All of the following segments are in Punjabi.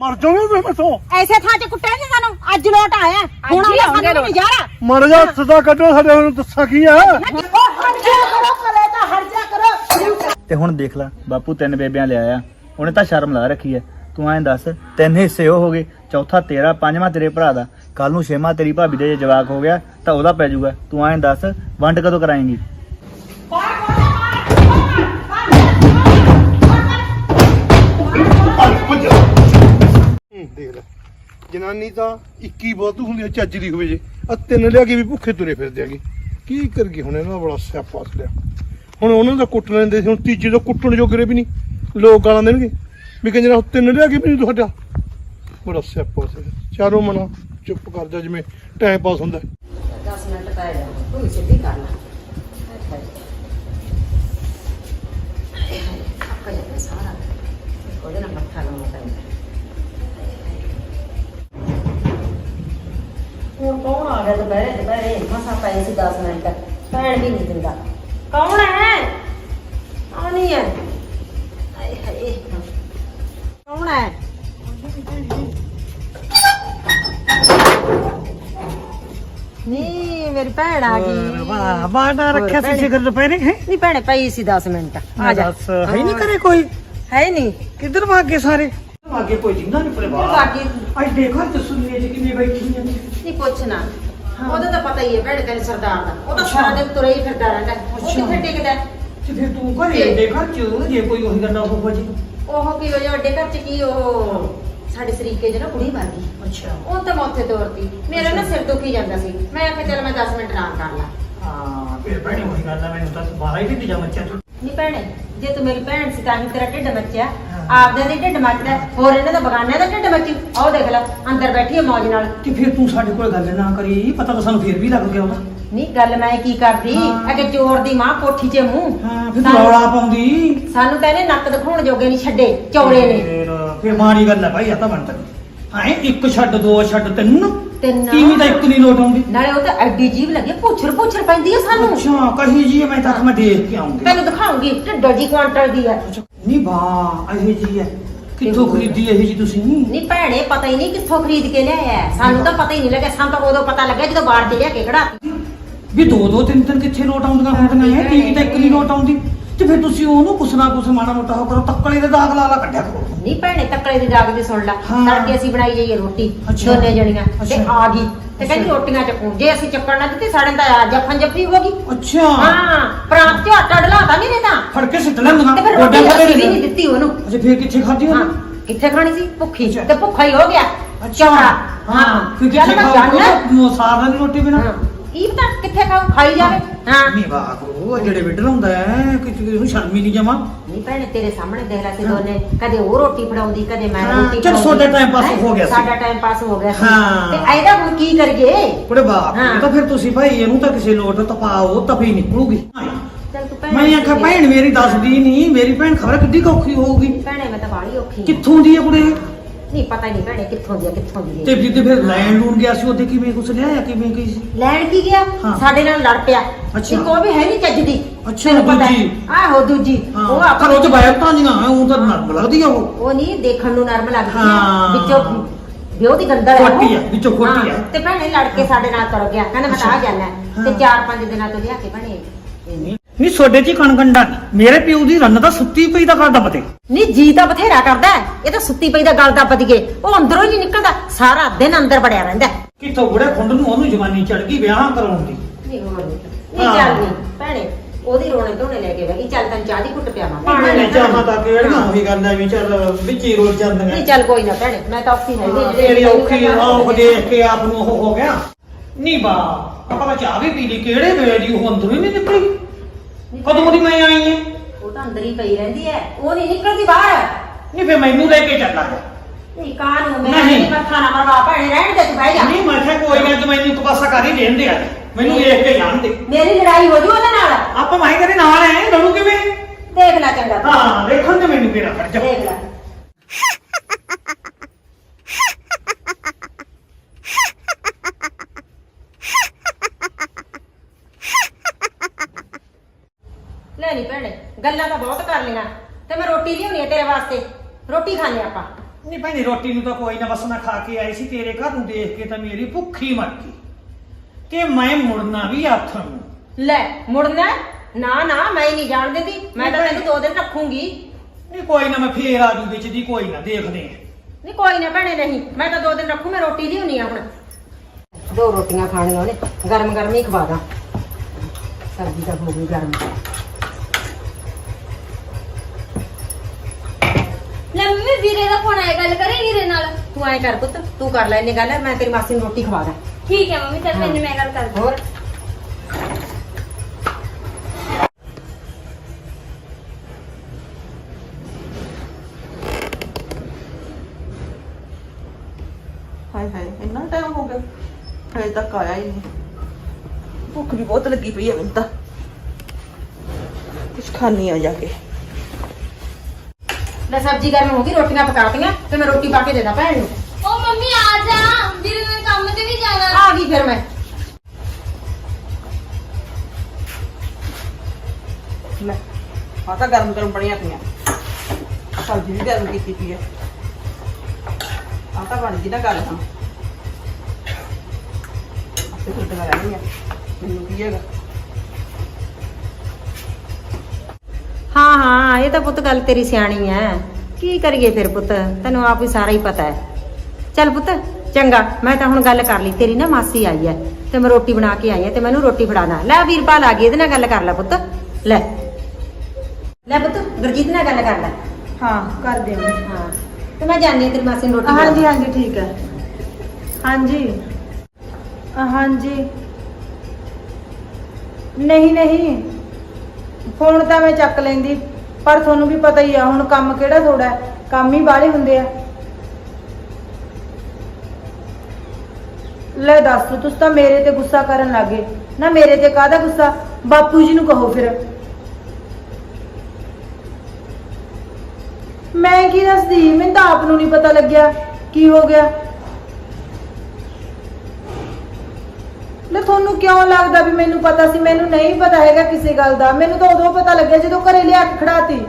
ਮਰ ਜਾਓਗੇ ਤੁਸੀਂ ਮੈਥੋਂ ਐਸੇ ਥਾਂ 'ਚ ਕੁੱਟਿਆ ਨਹੀਂ ਸਾਨੂੰ ਅੱਜ ਲੋਟ ਆਇਆ। ਹੁਣ ਆਉਂਦਾ ਸਾਨੂੰ। ਨਜ਼ਾਰਾ। ਮਰ ਜਾ ਸਦਾ ਕੱਢੋ ਸਾਡੇ ਨੂੰ ਦੱਸਾਂ ਕੀ ਆ। ਤਾਂ ਹਟ ਜਾ ਕਰੋ। ਤੇ ਹੁਣ ਦੇਖ ਲੈ ਬਾਪੂ ਤਿੰਨ ਬੇਬਿਆਂ ਲਿਆਇਆ ਉਹਨੇ ਤਾਂ ਸ਼ਰਮ ਲਾ ਰੱਖੀ ਐ ਤੂੰ ਐਂ ਦੱਸ ਤਿੰਨ ਹਿੱਸੇ ਉਹ ਹੋ ਗਏ ਚੌਥਾ ਤੇਰਾ ਪੰਜਵਾਂ ਤੇਰੇ ਭਰਾ ਦਾ। ਕੱਲ ਨੂੰ ਛੇਵਾਂ ਤੇਰੀ ਭਾਬੀ ਦੇ ਜੇ ਜਵਾਕ ਹੋ ਗਿਆ ਤਾਂ ਉਹਦਾ ਪੈ ਜਾਊਗਾ। ਤੂੰ ਐਂ ਦੱਸ ਵੰਡ ਕਦੋਂ ਕਰਾਏਂਗੀ? ਦੇਖ ਲੈ। ਜਨਾਨੀ ਤਾਂ 21 ਬਹੁਤ ਹੁੰਦੀ ਆ, ਚੱਜ ਦੀ ਹੋਵੇ ਜੇ। ਆ ਤਿੰਨ ਲਿਆ ਕੇ ਵੀ ਭੁੱਖੇ ਤੁਰੇ ਫਿਰਦੇ ਆਗੇ ਕੀ ਕਰ ਗਏ ਹੁਣ ਇਹਨਾਂ ਦਾ ਬੜਾ ਸਿਆਪਾ ਲਿਆ। ਹੁਣ ਉਹਨਾਂ ਦਾ ਕੁੱਟ ਲੈਂਦੇ ਸੀ, ਹੁਣ ਤੀਜੇ ਦਾ ਕੁੱਟਣ ਜੋਗਰੇ ਵੀ ਨਹੀਂ। ਲੋਕ ਗਾਲਾਂ ਦੇਣਗੇ। ਵੀ ਕਹਿੰਦੇ ਨਾ ਤਿੰਨ ਲਿਆ ਕੇ ਵੀ ਨਹੀਂ ਤੁਹਾਡਾ ਬੜਾ ਸਿਆਪਾ ਸੀ ਚਾਰੋਂ ਮਨਾ, ਚੁੱਪ ਕਰ ਜਾ, ਜਿਵੇਂ ਟਾਈਮ ਪਾਸ ਹੁੰਦਾ। 10 ਮਿੰਟ ਪੈ ਜਾ ਤੂੰ ਸਿੱਧੀ ਕਰ ਲੈ। ਸਾਰਾ। ਉਹਦੇ ਨਾਲ ਮੱਥਾ ਲਾਉਣਾ ਪੈਂਦਾ। ਗਿਆ ਦੁਪਹਿਰੇ ਦੁਪਹਿਰੇ ਮਸਾ ਪਏ ਸੀ 10 ਮਿੰਟ। ਪੈਣ ਵੀ ਨਹੀਂ ਦਿੰਦਾ। ਕੌਣ ਹੈ? ਆ ਨਹੀਂ ਹੈ? ਆਏ ਹਾਏ। ਕੌਣ ਹੈ? ਨਹੀਂ ਮੇਰੀ ਭੈਣ ਆ ਗਈ। ਵਾਹ ਬਾਣਾ ਰੱਖਿਆ ਸੀ ਸਿਖਰ ਦੁਪਹਿਰੇ ਹੈ? ਨਹੀਂ ਭੈਣੇ ਪਈ ਸੀ 10 ਮਿੰਟ। ਆ ਜਾ। ਦੱਸ ਹੈ ਨਹੀਂ ਕਰੇ ਕੋਈ? ਹੈ ਨਹੀਂ। ਕਿੱਧਰ ਭਾਗੇ ਸਾਰੇ? ਭਾਗੇ ਕੋਈ ਜਿੰਦਾ ਨਹੀਂ ਪਰੇ ਬਾਕੀ ਅੱਜ ਦੇਖੋ ਤੇ ਸੁਣੀਏ ਜੀ ਕਿਵੇਂ ਬੈਠੀ ਹੈ ਨਹੀਂ ਪੁੱਛਣਾ ਉਹਦਾ ਤਾਂ ਪਤਾ ਹੀ ਹੈ ਭੈਣੇ ਤੈਨੂੰ ਸਰਦਾਰ ਦਾ। ਉਹ ਤਾਂ ਸਾਰਾ ਦਿਨ ਤੁਰੇ ਹੀ ਫਿਰਦਾ ਰਹਿੰਦਾ ਉਹ ਅੱਛਾ। ਕਿੱਥੇ ਟਿਕਦਾ ਹੈ? ਤੇ ਫਿਰ ਤੂੰ ਘਰੇ ਦੇਖਾ ਚ ਜੇ ਕੋਈ ਉਹੀ ਗੱਲਾਂ ਹੋ ਜੀ ਉਹ ਕੀ ਵਜ੍ਹਾ ਵੱਡੇ ਘਰ ਚ ਕੀ ਉਹ ਸਾਡੇ ਸਰੀਕੇ ਨਾ ਕੁੜੀ ਮਰ ਗਈ। ਅੱਛਾ। ਉਹ ਤਾਂ ਮੌਥੇ ਤੋਰਤੀ। ਮੇਰਾ ਨਾ ਸਿਰ ਦੁਖੀ ਜਾਂਦਾ ਸੀ। ਮੈਂ ਆਖਿਆ ਚੱਲ ਮੈਂ 10 ਮਿੰਟ ਆਰਾਮ ਕਰ ਲਾਂ। ਹਾਂ ਫਿਰ ਭੈਣੇ ਉਹੀ ਗੱਲ ਆ ਮੈਨੂੰ ਤਾਂ ਬਾਹਰ ਹੀ ਨਹੀਂ ਜਾ ਮੱਚਿਆ ਤੂੰ ਨਹੀਂ ਭੈਣੇ ਜੇ ਤੂੰ ਮੇਰੀ ਭੈਣ ਸੀ ਤਾਂ ਹੀ ਤੇਰਾ ਢਿੱਡ ਮੱਚਿਆ। ਆਪਦੇ ਦੇ ਢਿੱਡ ਮੱਚਦਾ ਹੋਰ ਇਹਨਾਂ ਦਾ ਬਗਾਨਿਆਂ ਦਾ ਢਿੱਡ ਮੱਚੀ। ਆਹ ਦੇਖ ਲੈ ਅੰਦਰ ਬੈਠੀ ਹੈ ਮੌਜ ਨਾਲ। ਤੇ ਫਿਰ ਤੂੰ ਸਾਡੇ ਕੋਲ ਗੱਲ ਨਾ ਕਰੀ ਪਤਾ ਤਾਂ ਸਾਨੂੰ ਫਿਰ ਵੀ ਲੱਗ ਗਿਆ ਉਹਦਾ। ਨਹੀਂ ਗੱਲ ਮੈਂ ਕੀ ਕਰਦੀ? ਹਾਂ। ਅਗੇ ਚੋਰ ਦੀ ਮਾਂ ਕੋਠੀ 'ਚ ਮੂੰਹ। ਹਾਂ ਫਿਰ ਤੂੰ ਸਾਨੂੰ- ਰੌਲਾ ਪਾਉਂਦੀ। ਸਾਨੂੰ ਤਾਂ ਇਹਨੇ ਨੱਕ ਦਿਖਾਉਣ ਜੋਗੇ ਨਹੀਂ ਛੱਡੇ ਚੌੜੇ ਨੇ। ਫਿਰ ਫਿਰ ਮਾੜੀ ਗੱਲ ਹੈ ਭਾਈ ਆ ਤਾਂ ਬਣਦਾ। ਹਾਂ? ਇੱਕ ਛੱਡ ਦੋ ਛੱਡ ਤਿੰਨ। ਤਿੰਨ। ਕਿਵੇਂ ਤਾਂ ਇੱਕ ਨਹੀਂ ਲੋਟ ਆਉਂਦੀ। ਨਾਲੇ ਉਹ ਤਾਂ ਐਡੀ ਜੀਬ ਲੱਗੇ ਪੁੱਛਰ ਪੁੱਛਰ ਪੈਂਦੀ ਆ ਸਾਨੂੰ। ਅੱਛਾ ਕਹੀ ਜੀ ਮੈਂ ਤਾਂ ਮੈਂ ਦੇਖ ਕੇ ਆਉਂਗੀ। ਤੈਨੂੰ ਦਿਖਾਉਂਗੀ ਢਿੱਡੋ ਜੀ ਕੁਆਂਟਲ ਦੀ ਹੈ ਨਹੀਂ ਬਾ ਇਹ ਜੀ ਹੈ ਕਿੱਥੋਂ ਖਰੀਦੀ ਇਹ ਜੀ ਤੁਸੀਂ? ਨਹੀਂ ਭੈਣੇ ਪਤਾ ਹੀ ਨਹੀਂ ਕਿੱਥੋਂ ਖਰੀਦ ਕੇ ਲਿਆਇਆ ਹੈ। ਸਾਨੂੰ ਤਾਂ ਪਤਾ ਹੀ ਨਹੀਂ ਲੱਗਿਆ ਸਾਨੂੰ ਤਾਂ ਉਦੋਂ ਪਤਾ ਲੱਗਿਆ ਜਦੋਂ ਬਾੜ ਤੇ ਲਿਆ ਕੇ ਖੜਾ ਵੀ ਦੋ ਦੋ ਤਿੰਨ ਤਿੰਨ ਕਿੱਥੇ ਲੋਟ ਆਉਂਦੀਆਂ ਹੁੰਦੀਆਂ ਹੈ ਟੀਵੀ ਤਾਂ ਇੱਕ ਨਹੀਂ ਲੋਟ ਆਉਂਦੀ। ਤੇ ਫਿਰ ਤੁਸੀਂ ਉਹਨੂੰ ਕੁਛ ਨਾ ਕੁਛ ਮਾੜਾ ਮੋਟਾ ਹੋ ਕਰੋ ਤੱਕਲੇ ਦੇ ਦਾਗ ਲਾ ਲਾ ਕੱਢਿਆ ਕਰੋ। ਨਹੀਂ ਭੈਣੇ ਤੱਕਲੇ ਦੀ ਜਾਗ ਦੀ ਸੁਣ ਲੈ। ਹਾਂ। ਤੜਕੇ ਅਸੀਂ ਬਣਾਈ ਜਾਈਏ ਰੋਟੀ ਅੱਛਾ। ਦੋਨੇ ਜਣੀਆਂ ਤੇ ਅੱਛਾ। ਆ ਗਈ। ਤੇ ਕਹਿੰਦੀ ਅੱਛਾ। ਰੋਟੀਆਂ ਚੱਕੂ। ਜੇ ਅਸੀਂ ਚੱਕਣ ਨਾ ਦਿੱਤੀ ਸਾਡੇ ਤਾਂ ਜਫਨ ਜਫੀ ਹੋ ਗਈ। ਅੱਛਾ। ਹਾਂ ਪ੍ਰਾਂਤ ਚ ਆਟਾ ਡਲਾਤਾ ਨਹੀਂ ਨੇ ਤਾਂ। ਫੜ ਕੇ ਸਿੱਟ ਲੈਂਦੀਆਂ ਤੇ ਫਿਰ ਰੋਟੀ ਅਸੀਂ ਵੀ ਨਹੀਂ ਦਿੱਤੀ ਉਹਨੂੰ। ਅੱਛਾ ਫਿਰ ਕਿੱਥੇ ਖਾਧੀ ਹਾਂ ਉਹਨੇ ਕਿੱਥੇ ਖਾਣੀ ਸੀ? ਭੁੱਖੀ। ਅੱਛਾ। ਤੇ ਭੁੱਖਾ ਹੀ ਹੋ ਗਿਆ। ਚੌੜਾ। ਹਾਂ ਚੱਲ ਮੈਂ ਜਾਣਾ। ਖਾਓ ਸਾਰਾ ਦਿਨ ਰੋਟੀ ਬਿਨਾ? ਹਾਂ। ਕੀ ਪਤਾ ਕਿੱਥੇ ਖਾਉ ਖਾਈ ਜਾਵੇ ਹਾਂ ਨਹੀਂ ਵਾਹ ਉਹ ਜਿਹੜੇ ਵਿਡਰ ਹੁੰਦਾ ਹੈ ਕਿ ਉਹਨੂੰ ਸ਼ਰਮ ਹੀ ਨਹੀਂ ਜਮਾ ਨਹੀਂ ਭੈਣੇ ਤੇਰੇ ਸਾਹਮਣੇ ਦੇਖ ਲੈ ਸੀ ਦੋਨੇ ਕਦੇ ਉਹ ਰੋਟੀ ਫੜਾਉਂਦੀ ਕਦੇ ਮੈਂ ਹਾਂ, ਰੋਟੀ ਚੱਲ ਫੜਾਉਂਦੀ। ਤੁਹਾਡਾ time pass ਹੈਂ? ਹੋ ਗਿਆ ਸੀ। ਸਾਡਾ ਟਾਈਮ ਪਾਸ ਹੋ ਗਿਆ ਸੀ ਹਾਂ। ਤੇ ਇਹਦਾ ਹੁਣ ਕੀ ਕਰੀਏ ਕੁੜੇ ਬਾਪ ਹਾਂ। ਇਹ ਤਾਂ ਫਿਰ ਤੁਸੀਂ ਭਾਈ ਇਹਨੂੰ ਤਾਂ ਕਿਸੇ ਲੋਟ ਤਪਾਓ ਤਪੀ ਨਿਕਲੂਗੀ ਚੱਲ ਤੂੰ ਭੈਣੇ ਮੈਂ ਆਖਿਆ ਭੈਣ ਮੇਰੀ ਦੱਸਦੀ ਨਹੀਂ ਮੇਰੀ ਭੈਣ ਖਬਰ ਕਿੱਡੀ ਕੁ ਔਖੀ ਹੋਊਗੀ ਭੈਣੇ ਮੈਂ ਤਾਂ ਬਾਹਲੀ ਔਖੀ ਹਾਂ। ਕਿੱਥੋਂ ਦੀ ਹੈ ਕੁੜੇ ਨਹੀਂ ਪਤਾ ਨਹੀਂ ਭੈਣੇ ਕਿੱਥੋਂ ਦੀ ਆ ਕਿੱਥੋਂ ਦੀ ਤੇ ਹੈ ਜਿੱਦੇ ਫਿਰ ਲੈਣ ਲੂਣ ਗਿਆ ਸੀ ਉਹਦੇ ਕਿਵੇਂ ਕੁਛ ਲਿਆਇਆ ਕਿਵੇਂ ਸੀ ਲੈਣ ਕੀ ਗਿਆ ਹਾਂ। ਸਾਡੇ ਨਾਲ ਲੜ ਪਿਆ ਅੱਛਾ। ਇੱਕ ਉਹ ਵੀ ਹੈ ਨਹੀਂ ਚੱਜ ਦੀ ਅੱਛਾ, ਤੈਨੂੰ ਪਤਾ ਹੈ। ਦੂਜੀ। ਆਹੋ ਦੂਜੀ ਹਾਂ ਉਹ ਆਪਾਂ ਉਹ ਚ ਬੈਠਾਂ ਦੀਆਂ ਉਹ ਤਾਂ ਨਰਮ ਲੱਗਦੀ ਆ ਉਹ ਉਹ ਨਹੀਂ ਦੇਖਣ ਨੂੰ ਨਰਮ ਲੱਗਦੀ ਹਾਂ। ਆ ਵਿੱਚੋਂ ਵਿਉਹ ਦੀ ਗੰਦਲ ਹੈ। ਖੋਟੀ ਆ, ਵਿੱਚੋਂ ਖੋਟੀ ਹਾਂ, ਆ। ਤੇ ਭੈਣੇ ਲੜ ਕੇ ਸਾਡੇ ਨਾਲ ਤੁਰ ਗਿਆ ਕਹਿੰਦਾ ਮੈਂ ਤਾਂ ਆ ਜਾਣਾ ਹਾਂ। ਤੇ ਚਾਰ ਪੰਜ ਦਿਨਾਂ ਤੋਂ ਲਿਆ ਕੇ ਭੈਣੇ ਨਹੀਂ ਸੋਡੇ ਚ ਕਣਕੰਡਾ ਮੇਰੇ ਪਿਓ ਦੀ ਰੰਨ ਤਾਂ ਸੁੱਤੀ ਪਈ ਦਾ ਕਰਦਾ ਪਤੇ ਨਹੀਂ ਜੀ ਤਾਂ ਬਥੇਰਾ ਕਰਦਾ ਹੈ, ਇਹ ਤਾਂ ਸੁੱਤੀ ਪਈ ਦਾ ਗਲ ਦਾ ਪਦੀਏ ਉਹ ਅੰਦਰੋਂ ਹੀ ਨਹੀਂ ਨਿਕਲਦਾ। ਸਾਰਾ ਦਿਨ ਅੰਦਰ ਵੜਿਆ ਰਹਿੰਦਾ ਹੈ। ਕਿੱਥੋਂ ਬੁੜੇ ਖੁੰਡ ਨੂੰ ਉਹਨੂੰ ਜਵਾਨੀ ਚੜ ਗਈ ਵਿਆਹ ਕਰਾਉਣ ਦੀ। ਨਹੀਂ ਹੋਰ ਨਹੀਂ। ਨਹੀਂ ਹਾਂ। ਚੱਲ ਨਹੀਂ। ਭੈਣੇ ਉਹਦੀ ਰੋਣੇ ਧੋਣੇ ਲੈ ਕੇ ਬੈਗੀ ਚੱਲ ਤੈਨੂੰ ਚਾਹ ਦੀ ਘੁੱਟ ਪਿਆਵਾਂ। ਭੈਣੇ। ਚਾਹਾਂ ਤਾਂ ਕਿਹੜੀਆਂ ਉਹੀ ਗੱਲ ਐ ਵੀ ਚੱਲ ਵਿੱਚ ਹੀ ਰੋਲ ਜਾਂਦੀਆਂ। ਨਹੀਂ ਚੱਲ ਕੋਈ ਨਾ ਭੈਣੇ। ਮੈਂ ਤਾਂ ਔਖੀ ਨਹੀਂ ਤੇਰੀ ਔਖੀ ਆਉ ਦੇਖ ਕੇ ਆਪ ਨੂੰ ਉਹ ਹੋ ਗਿਆ। ਨਹੀਂ ਬਾ ਆਪਾਂ ਤਾਂ ਚਾਹ ਵੀ ਪੀ ਲਈ। ਕਿਹੜੇ ਵੇਲੇ ਦੀ ਉਹ ਅੰਦਰੋਂ ਹੀ ਨਹੀਂ ਨਿਕਲੀ? ਕਦੋਂ ਦੀ ਮੈਂ ਆਈ ਐ ਉਹ ਤਾਂ ਅੰਦਰ ਹੀ ਪਈ ਰਹਿੰਦੀ ਹੈ ਉਹ ਨਹੀਂ ਨਿਕਲਦੀ ਬਾਹਰ। ਨਹੀਂ ਫੇ ਮੈਨੂੰ ਲੈ ਕੇ ਚੱਲਾ ਜਾ। ਨਹੀਂ ਕਾਨੂੰ ਮੈਂ ਨਹੀਂ। ਨਹੀਂ ਮੱਥਾ ਨਾ ਮਰਵਾ ਭੈਣੇ ਰਹਿਣ ਦੇ ਤੂੰ ਬਹਿ ਜਾ। ਨਹੀਂ ਮੈਂ ਕਿਹਾ ਕੋਈ ਨਾ ਤੂੰ ਮੈਨੂੰ ਇੱਕ ਪਾਸਾ ਕਰ ਹੀ ਦੇਣ ਦੇ ਆ। ਮੈਨੂੰ ਦੇਖ ਕੇ ਜਾਣ ਦੇ। ਮੇਰੀ ਲੜਾਈ ਹੋ ਜੂ ਉਹਦੇ ਨਾਲ? ਆਪਾਂ ਮਾਈ ਕਰੇ ਨਾਲ ਐ? ਲੜੂ ਕਿਵੇਂ? ਦੇਖ ਲੈ ਚੰਗਾ। ਤੂੰ। ਹਾਂ ਦੇਖਣ ਤੇ ਮੈਨੂੰ ਕਿਹੜਾ ਜਾ ਦੇਖ ਲੈ। ਨਹੀਂ ਭੈਣੇ ਗੱਲਾਂ ਤਾਂ ਬਹੁਤ ਕਰ ਲਈਆਂ। ਤੇ ਮੈਂ ਰੋਟੀ ਲਿਆਉਣੀ ਹੈ ਤੇਰੇ ਵਾਸਤੇ। ਰੋਟੀ ਖਾਣੀ ਆਪਾਂ। ਨਹੀਂ ਭੈਣੇ ਰੋਟੀ ਨੂੰ ਤਾਂ ਕੋਈ ਨਾ ਬਸ ਮੈਂ ਖਾ ਕੇ ਆਈ ਸੀ ਤੇਰੇ ਘਰ ਨੂੰ ਦੇਖ ਕੇ ਤਾਂ ਮੇਰੀ ਭੁੱਖੀ ਮਰ ਗਈ। ਤੇ ਮੈਂ ਮੁੜਨਾ ਵੀ ਆਥਣ ਨੂੰ। ਲੈ ਮੁੜਨਾ ਹੈ? ਨਾ ਨਾ ਮੈਂ ਨਹੀਂ ਜਾਣ ਦਿੰਦੀ। ਮੈਂ ਤਾਂ ਤੈਨੂੰ ਦੋ ਦਿਨ ਰੱਖੂੰਗੀ। ਨਹੀਂ ਕੋਈ ਨਾ ਮੈਂ ਫੇਰ ਆ ਜੂ ਵਿੱਚ ਦੀ ਕੋਈ ਨਾ ਦੇਖਦੇ ਆ ਨਹੀਂ ਕੋਈ ਨਾ ਭੈਣੇ ਨਹੀਂ। ਮੈਂ ਤਾਂ ਦੋ ਦਿਨ ਰੱਖੂ ਮੈਂ ਰੋਟੀ ਲਿਆਉਣੀ ਆ ਹੁਣ। ਦੋ ਰੋਟੀਆਂ ਖਾਣੀਆਂ ਉਹਨੇ। ਗਰਮ ਗਰਮ ਹੀ ਖਵਾ ਦਾਂ। ਸਬਜ਼ੀ ਤਾਂ ਹੋ ਗਈ ਗਰਮ ਲੈ ਮੰਮੀ ਵੀਰੇ ਦਾ ਫੋਨ ਆਇਆ ਗੱਲ ਕਰੇ ਵੀਰੇ ਨਾਲ? ਤੂੰ ਐਂ ਕਰ ਪੁੱਤ ਤੂੰ ਕਰ ਲੈ ਇੰਨੀ ਗੱਲ ਮੈਂ ਤੇਰੀ ਮਾਸੀ ਨੂੰ ਰੋਟੀ ਖਵਾ ਦਾਂ। ਠੀਕ ਹੈ ਮੰਮੀ ਚੱਲ ਹਾਂ। ਮੈਨੂੰ ਮੈਂ ਗੱਲ ਕਰਦੀ ਹੋਰ? ਹਾਏ ਹਾਏ ਇੰਨਾ ਟਾਈਮ ਹੋ ਗਿਆ ਹਜੇ ਤੱਕ ਆਇਆ ਹੀ ਨਹੀਂ। ਭੁੱਖ ਵੀ ਬਹੁਤ ਲੱਗੀ ਪਈ ਹੈ ਮੈਨੂੰ ਤਾਂ। ਕੁਛ ਖਾਣੀ ਆ ਜਾ ਕੇ। ਲੈ ਸਬਜ਼ੀ ਗਰਮ ਹੋ ਗਈ ਰੋਟੀਆਂ ਪਕਾਤੀਆਂ ਤੇ ਮੈਂ ਰੋਟੀ ਪਾ ਕੇ ਦੇ ਦਾਂ ਭੈਣ ਨੂੰ। ਓ ਮੰਮੀ ਆ ਜਾ। ਵੀਰੇ ਨੇ ਕੰਮ ਤੇ ਵੀ ਜਾਣਾ। ਆ ਗਈ ਫਿਰ ਮੈਂ। ਲੈ ਆ ਤਾਂ ਗਰਮ ਗਰਮ ਬਣੀਆਂ ਪਈਆਂ। ਸਬਜ਼ੀ ਵੀ ਗਰਮ ਕੀਤੀ ਪਈ ਹੈ ਆ ਤਾਂ ਬਣ ਗਈ ਨਾ ਗੱਲ ਹੁਣ ਆਪੇ ਫਿਰ ਤਾਂ ਰਹਿਣੀ ਆ। ਮੈਨੂੰ ਕੀ ਹੈਗਾ? ਹਾਂ ਹਾਂ ਇਹ ਤਾਂ ਪੁੱਤ ਗੱਲ ਤੇਰੀ ਸਿਆਣੀ ਐ। ਕੀ ਕਰੀਏ ਫਿਰ ਪੁੱਤ? ਤੈਨੂੰ ਆਪ ਹੀ ਸਾਰਾ ਹੀ ਪਤਾ ਹੈ ਚੱਲ ਪੁੱਤ ਚੰਗਾ ਮੈਂ ਤਾਂ ਹੁਣ ਗੱਲ ਕਰ ਲਈ। ਤੇਰੀ ਨਾ ਮਾਸੀ ਆਈ ਐ ਤੇ ਮੈਂ ਰੋਟੀ ਬਣਾ ਕੇ ਆਈ ਐ ਤੇ ਮੈਨੂੰ ਰੋਟੀ ਫੜਾਣਾ ਲੈ ਵੀਰਪਾਲ ਆ ਗਈ ਇਹਦੇ ਨਾਲ ਗੱਲ ਕਰ ਲੈ ਪੁੱਤ। ਲੈ। ਲੈ ਪੁੱਤ ਗੁਰਜੀਤ ਨਾਲ ਗੱਲ ਕਰ ਲੈ। ਹਾਂ ਕਰ ਦੇ ਹਾਂ ਤੇ ਮੈਂ ਜਾਣੀ ਆ ਤੇਰੀ ਮਾਸੀ ਨੂੰ ਰੋਟੀ ਹਾਂਜੀ ਹਾਂਜੀ ਠੀਕ ਹੈ ਹਾਂਜੀ। ਹਾਂਜੀ। ਨਹੀਂ ਨਹੀਂ। ਫੋਨ ਤਾਂ ਮੈਂ ਚੱਕ ਲੈਂਦੀ, ਪਰ ਤੁਹਾਨੂੰ ਵੀ ਪਤਾ ਹੀ ਆ, ਹੁਣ ਕੰਮ ਕਿਹੜਾ ਥੋੜਾ ਹੈ? ਕੰਮ ਹੀ ਬਾਹਲੇ ਹੁੰਦੇ ਆ। ਲੈ ਦੱਸ ਤੁਸੀਂ ਤਾਂ ਮੇਰੇ ਤੇ ਗੁੱਸਾ ਕਰਨ ਲੱਗੇ ਨਾ ਮੇਰੇ ਤੇ ਕਾਹਦਾ ਗੁੱਸਾ? ਬਾਪੂ ਜੀ ਨੂੰ ਕਹੋ ਫਿਰ। ਮੈਂ ਕੀ ਦੱਸਦੀ? ਮੈਨੂੰ ਤਾਂ ਆਪ ਨੂੰ ਨਹੀਂ ਪਤਾ ਲੱਗਿਆ। ਕੀ ਹੋ ਗਿਆ? ਲੈ ਤੁਹਾਨੂੰ ਕਿਉਂ ਲੱਗਦਾ ਵੀ ਮੈਨੂੰ ਪਤਾ ਸੀ? ਮੈਨੂੰ ਨਹੀਂ ਪਤਾ ਹੈਗਾ ਕਿਸੇ ਗੱਲ ਦਾ। ਮੈਨੂੰ ਤਾਂ ਉਦੋਂ ਪਤਾ ਲੱਗਿਆ ਜਦੋਂ ਘਰੇ ਲਿਆ ਕੇ ਖੜਾਤੀ।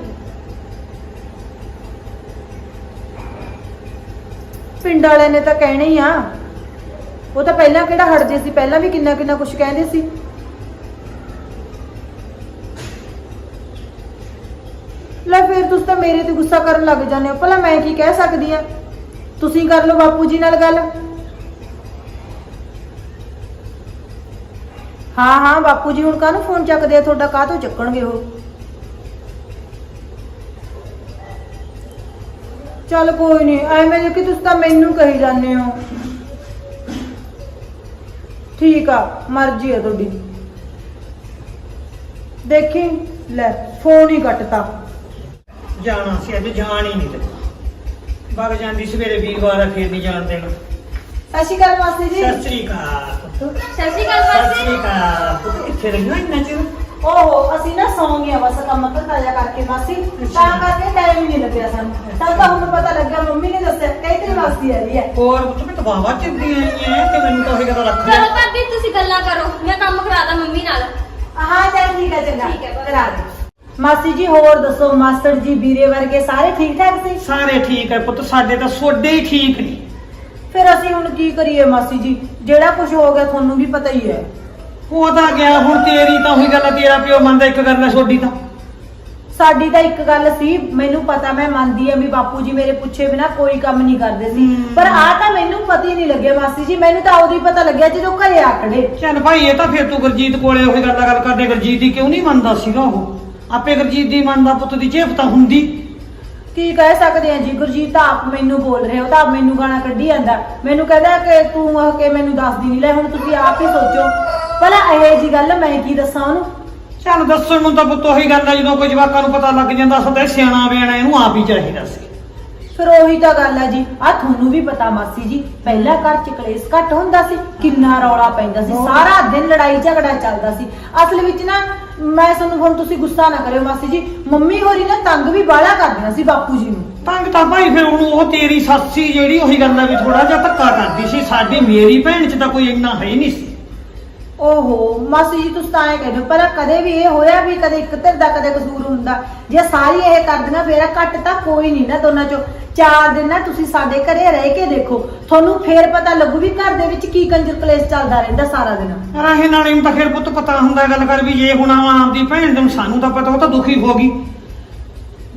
ਪਿੰਡ ਵਾਲਿਆਂ ਨੇ ਤਾਂ ਕਹਿਣਾ ਹੀ ਆ। ਉਹ ਤਾਂ ਪਹਿਲਾਂ ਕਿਹੜਾ ਹਟਦੇ ਸੀ? ਪਹਿਲਾਂ ਵੀ ਕਿੰਨਾ ਕਿੰਨਾ ਕੁਝ ਕਹਿੰਦੇ ਸੀ। ਲੈ ਫਿਰ ਤੁਸੀਂ ਤਾਂ ਮੇਰੇ ਤੇ ਗੁੱਸਾ ਕਰਨ ਲੱਗ ਜਾਂਦੇ ਹੋ। ਭਲਾ ਮੈਂ ਕੀ ਕਹਿ ਸਕਦੀ ਆ? ਤੁਸੀਂ ਕਰ ਲਓ ਬਾਪੂ ਜੀ ਨਾਲ ਗੱਲ। ਹਾਂ ਹਾਂ, ਬਾਪੂ ਜੀ ਹੁਣ ਕਾਹਨੂੰ ਫੋਨ ਚੱਕਦੇ ਆ? ਤੁਹਾਡਾ ਕਾਹ ਤੋਂ ਚੱਕਣਗੇ ਉਹ? ਚੱਲ ਕੋਈ ਨਹੀਂ ਐਵੇਂ ਜੇ ਕਿ ਤੁਸੀਂ ਤਾਂ ਮੈਨੂੰ ਕਹੀ ਜਾਂਦੇ ਹੋ। ਠੀਕ ਆ, ਮਰਜ਼ੀ ਆ ਤੁਹਾਡੀ। ਦੇਖੀ, ਲੈ ਫੋਨ ਹੀ ਕੱਟਤਾ। ਜਾਣਾ ਸੀ, ਅੱਜ ਜਾਣ ਹੀ ਨਹੀਂ ਤੇ ਵਗ ਜਾਂਦੀ ਸਵੇਰੇ ਵੀਰਵਾਰ ਆ, ਫੇਰ ਨਹੀਂ ਜਾਣ ਦੇਣਾ। ਸਤਿ ਸ਼੍ਰੀ ਅਕਾਲ ਮਾਸੀ ਜੀ। ਸਤਿ ਸ੍ਰੀ ਅਕਾਲ ਪੁੱਤ। ਸਤਿ ਸ਼੍ਰੀ ਅਕਾਲ ਸਤਿ ਮਾਸੀ। ਸ੍ਰੀ ਅਕਾਲ ਪੁੱਤ। ਕਿੱਥੇ ਰਹੀਆਂ ਇੰਨਾ ਚਿਰ? ਓਹੋ ਅਸੀਂ ਨਾ ਸੌਂ ਗਏ ਬਸ ਕੰਮ ਧੰਦਾ ਜਿਹਾ ਕਰਕੇ ਮਾਸੀ। ਤਾਂ ਕਰਕੇ ਟਾਈਮ ਨਹੀਂ ਲੱਗਿਆ ਸਾਨੂੰ। ਤਾਂ ਤਾਂ ਹੁਣ ਪਤਾ ਲੱਗਿਆ ਮੰਮੀ ਨੇ ਦੱਸਿਆ ਕਹੀ ਤੇਰੀ ਮਾਸੀ ਆ ਰਹੀ ਹੈ। ਹੋਰ ਪੁੱਤ ਮੈਂ ਤਾਂ ਬਾਵਾ ਚਿੰਦੀ ਆਈ ਐ ਤੇ ਮੈਨੂੰ ਤਾਂ ਉਹੀ ਗੱਲ ਰੱਖ ਲਿਆ। ਚਲੋ ਭਾਬੀ ਤੁਸੀਂ ਗੱਲਾਂ ਕਰੋ। ਮੈਂ ਕੰਮ ਕਰਾਦਾ ਮੰਮੀ ਨਾਲ। ਹਾਂ ਚੱਲ ਠੀਕ ਹੈ ਚੰਗਾ। ਠੀਕ ਹੈ, ਬਸ। ਕਰਾ ਦੇ। ਮਾਸੀ ਜੀ ਹੋਰ ਦੱਸੋ ਮਾਸਟਰ ਜੀ ਵੀਰੇ ਵਰਗੇ ਸਾਰੇ ਠੀਕ ਠਾਕ ਸੀ? ਸਾਰੇ ਠੀਕ ਐ ਪੁੱਤ ਸਾਡੇ ਤਾਂ ਸੋਡੇ ਹੀ ਠੀਕ ਨਹੀਂ ਫਿਰ ਅਸੀਂ ਹੁਣ ਕੀ ਕਰੀਏ ਮਾਸੀ ਜੀ? ਜਿਹੜਾ ਕੁਝ ਹੋ ਗਿਆ ਤੁਹਾਨੂੰ ਵੀ ਪਤਾ ਹੀ ਹੈ। ਉਹ ਤਾਂ ਗਿਆ ਹੁਣ ਤੇਰੀ ਤਾਂ ਉਹੀ ਗੱਲ ਆ, ਤੇਰਾ ਪਿਓ ਮੰਨਦਾ ਇੱਕ ਗੱਲ ਐ ਸੋਡੀ ਤਾਂ। ਸਾਡੀ ਤਾਂ ਇੱਕ ਗੱਲ ਸੀ ਮੈਨੂੰ ਪਤਾ ਮੈਂ ਮੰਨਦੀ ਆ ਵੀ ਬਾਪੂ ਜੀ ਮੇਰੇ ਪੁੱਛੇ ਬਿਨਾ ਕੋਈ ਕੰਮ ਨਹੀਂ ਕਰਦੇ ਸੀ। ਹਮ। ਪਰ ਆ ਤਾਂ ਮੈਨੂੰ ਪਤਾ ਹੀ ਨਹੀਂ ਲੱਗਿਆ ਮਾਸੀ ਜੀ ਮੈਨੂੰ ਤਾਂ ਉਦੋਂ ਹੀ ਪਤਾ ਲੱਗਿਆ ਜਦੋਂ ਘਰੇ ਆ ਖੜੇ। ਚੱਲ ਭਾਈ ਇਹ ਤਾਂ ਫਿਰ ਤੂੰ ਗੁਰਜੀਤ ਕੋਲੇ ਉਹੀ ਗੱਲ ਗੱਲ ਕਰਦੇ ਗੁਰਜੀਤ ਦੀ ਕਿਉਂ ਨਹੀਂ ਮੰਨਦਾ ਸੀਗਾ ਉਹ? ਆਪੇ ਗੁਰਜੀਤ ਦੀ ਮੰਨਦਾ ਪੁੱਤ ਦੀ ਚੇਪ ਤਾਂ ਹੁੰਦੀ। ਕੀ ਕਹਿ ਸਕਦੇ ਆ ਜੀ? ਗੁਰਜੀਤ ਤਾਂ ਆਪ ਮੈਨੂੰ ਬੋਲ ਰਿਹਾ ਉਹ ਤਾਂ ਆਪ ਮੈਨੂੰ ਗਾਣਾ ਕੱਢੀ ਜਾਂਦਾ। ਮੈਨੂੰ ਕਹਿੰਦਾ ਕਿ ਤੂੰ ਆ ਕੇ ਮੈਨੂੰ ਦੱਸਦੀ ਨਹੀਂ ਲੈ ਹੁਣ ਤੁਸੀਂ ਆਪ ਹੀ ਸੋਚੋ। ਭਲਾ ਇਹ ਜੀ ਗੱਲ ਮੈਂ ਕੀ ਦੱਸਾਂ ਉਹਨੂੰ? ਚੱਲ ਦੱਸਣ ਨੂੰ ਤਾਂ ਪੁੱਤ ਉਹੀ ਗੱਲ ਆ ਜਦੋਂ ਕੋਈ ਜਵਾਕਾਂ ਨੂੰ ਪਤਾ ਲੱਗ ਜਾਂਦਾ ਸਦਾ ਸਿਆਣਾ ਬਿਆਣਾ ਇਹਨੂੰ ਆਪ ਹੀ ਚਾਹੀਦਾ ਸੀ। ਫਿਰ ਉਹੀ ਤਾਂ ਗੱਲ ਹੈ ਜੀ। ਆ ਤੁਹਾਨੂੰ ਵੀ ਪਤਾ ਮਾਸੀ ਜੀ ਪਹਿਲਾਂ ਘਰ ਚ ਕਲੇਸ਼ ਘੱਟ ਹੁੰਦਾ ਸੀ ਕਿੰਨਾ ਰੌਲਾ ਪੈਂਦਾ ਸੀ ਸਾਰਾ ਦਿਨ ਲੜਾਈ ਝਗੜਾ ਚੱਲਦਾ ਸੀ। ਅਸਲ ਵਿੱਚ ਨਾ ਮੈਂ ਤੁਹਾਨੂੰ ਹੁਣ ਤੁਸੀਂ ਗੁੱਸਾ ਨਾ ਕਰਿਓ ਮਾਸੀ ਜੀ। ਮੰਮੀ ਹੋਰੀ ਨਾ ਤੰਗ ਵੀ ਬਾਲਾ ਕਰਦੀਆਂ ਸੀ ਬਾਪੂ ਜੀ ਨੂੰ। ਤੰਗ ਤਾਂ ਭਾਈ ਫਿਰ ਉਹਨੂੰ ਉਹ ਤੇਰੀ ਸੱਸੀ ਜਿਹੜੀ ਉਹੀ ਗੱਲ ਆ ਵੀ ਥੋੜਾ ਜਿਹਾ ਧੱਕਾ ਕਰਦੀ ਸੀ। ਸਾਡੀ ਮੇਰੀ ਭੈਣ 'ਚ ਤਾਂ ਕੋਈ ਇੰਨਾ ਹੈ ਹੀ ਨਹੀਂ ਸੀ। ਓਹੋ ਮਾਸੀ ਜੀ ਤੁਸੀਂ ਤਾਂ ਐ ਕਹਿੰਦੇ ਪਰ ਕਦੇ ਵੀ ਇਹ ਹੋਇਆ ਵੀ ਕਦੇ ਇੱਕ ਧਿਰ ਦਾ ਕਦੇ ਕਸੂਰ ਹੁੰਦਾ। ਜੇ ਸਾਰੀ ਇਹ ਕਰਦੀਆਂ ਫੇਰ ਘੱਟ ਤਾਂ ਕੋਈ ਨਹੀਂ ਨਾ ਦੋਨਾਂ ਚੋਂ। ਚਾਰ ਦਿਨ ਨਾ ਤੁਸੀਂ ਸਾਡੇ ਘਰੇ ਰਹਿ ਕੇ ਦੇਖੋ। ਤੁਹਾਨੂੰ ਫੇਰ ਪਤਾ ਲੱਗੂ ਵੀ ਘਰ ਦੇ ਵਿੱਚ ਕੀ ਕੰਜਰ ਕਲੇਸ਼ ਚੱਲਦਾ ਰਹਿੰਦਾ ਸਾਰਾ ਦਿਨ। ਰਾਹੇ ਨਾਲੇ ਨੂੰ ਤਾਂ ਫਿਰ ਪੁੱਤ ਪਤਾ ਹੁੰਦਾ ਗੱਲ ਕਰ ਵੀ ਜੇ ਹੁਣ ਆਹ ਆਪਦੀ ਭੈਣ ਨੂੰ ਸਾਨੂੰ ਤਾਂ ਪਤਾ ਉਹ ਤਾਂ ਦੁਖੀ ਹੋ ਗਈ।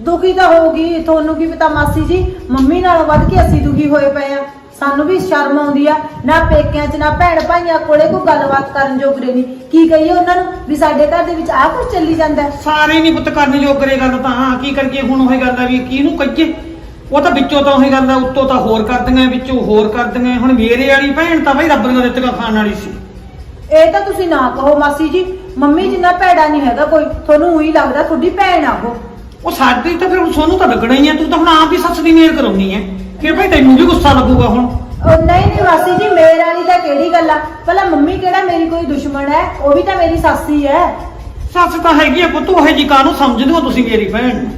ਦੁਖੀ ਤਾਂ ਹੋਊਗੀ ਤੁਹਾਨੂੰ ਕੀ ਪਤਾ ਮਾਸੀ ਜੀ ਮੰਮੀ ਨਾਲੋਂ ਵੱਧ ਕੇ ਅਸੀਂ ਦੁਖੀ ਹੋਏ ਪਏ ਆ। ਸਾਨੂੰ ਵੀ ਸ਼ਰਮ ਆਉਂਦੀ ਆ। ਨਾ ਪੇਕਿਆਂ 'ਚ ਨਾ ਭੈਣ ਭਾਈਆਂ ਕੋਲੇ ਕੋਈ ਗੱਲਬਾਤ ਕਰਨ ਜੋਗਰੇ ਨਹੀਂ। ਕੀ ਕਹੀਏ ਉਹਨਾਂ ਨੂੰ ਵੀ ਸਾਡੇ ਘਰ ਦੇ ਵਿੱਚ ਆਹ ਕੁਝ ਚੱਲੀ ਜਾਂਦਾ ਹੈ। ਸਾਰੇ ਨਹੀਂ ਪੁੱਤ ਕਰਨ ਜੋਗਰੇ ਗੱਲ ਤਾਂ ਹਾਂ ਕੀ ਕਰੀਏ ਹੁਣ ਉਹੀ ਗੱਲ ਆ ਵੀ ਕਿਹਨੂੰ ਕਹੀਏ? ਉਹ ਤਾਂ ਵਿੱਚੋਂ ਤਾਂ ਉਹੀ ਗੱਲ ਆ ਉੱਤੋਂ ਤਾਂ ਹੋਰ ਕਰਦੀਆਂ ਵਿੱਚੋਂ ਹੋਰ ਕਰਦੀਆਂ ਹੁਣ ਮੇਰੇ ਵਾਲੀ ਭੈਣ ਤਾਂ ਬਈ ਰੱਬ ਦੀਆਂ ਦਿੱਤੀਆਂ ਖਾਣ ਵਾਲੀ ਸੀ। ਇਹ ਤਾਂ ਤੁਸੀਂ ਨਾ ਕਹੋ ਮਾਸੀ ਜੀ। ਮੰਮੀ ਜਿੰਨਾ ਭੈੜਾ ਨਹੀਂ ਹੈਗਾ ਕੋਈ ਤੁਹਾਨੂੰ ਉਹੀ ਲੱਗਦਾ ਤੁਹਾਡੀ ਭੈਣ ਆ ਉਹ। ਉਹ ਸਾਡੀ ਤਾਂ ਫਿਰ ਹੁਣ ਸੋਨੂੰ ਤਾਂ ਲੱਗਣਾ ਹੀ ਆ ਤੂੰ ਤਾਂ ਹੁਣ ਆਪ ਹੀ ਸੱਸ ਦੀ ਮੇਰ ਕਰਾਉਣੀ ਹੈ ਕਿ ਭਾਈ ਤੈਨੂੰ ਵੀ ਗੁੱਸਾ ਲੱਗੂਗਾ ਹੁਣ? ਉਹ ਨਹੀਂ ਨਹੀਂ ਮਾਸੀ ਜੀ ਮੇਰੇ ਵਾਲੀ ਤਾਂ ਕਿਹੜੀ ਗੱਲ ਆ? ਭਲਾ ਮੰਮੀ ਕਿਹੜਾ ਮੇਰੀ ਕੋਈ ਦੁਸ਼ਮਣ ਹੈ? ਉਹ ਵੀ ਤਾਂ ਮੇਰੀ ਸੱਸ ਹੀ। ਹੈ ਸੱਸ ਤਾਂ ਹੈਗੀ ਆ ਪੁੱਤ ਉਹ ਜੀ ਕਾਹਨੂੰ ਸਮਝਦੇ ਹੋ ਤੁਸੀਂ ਮੇਰੀ ਭੈਣ ਨੂੰ?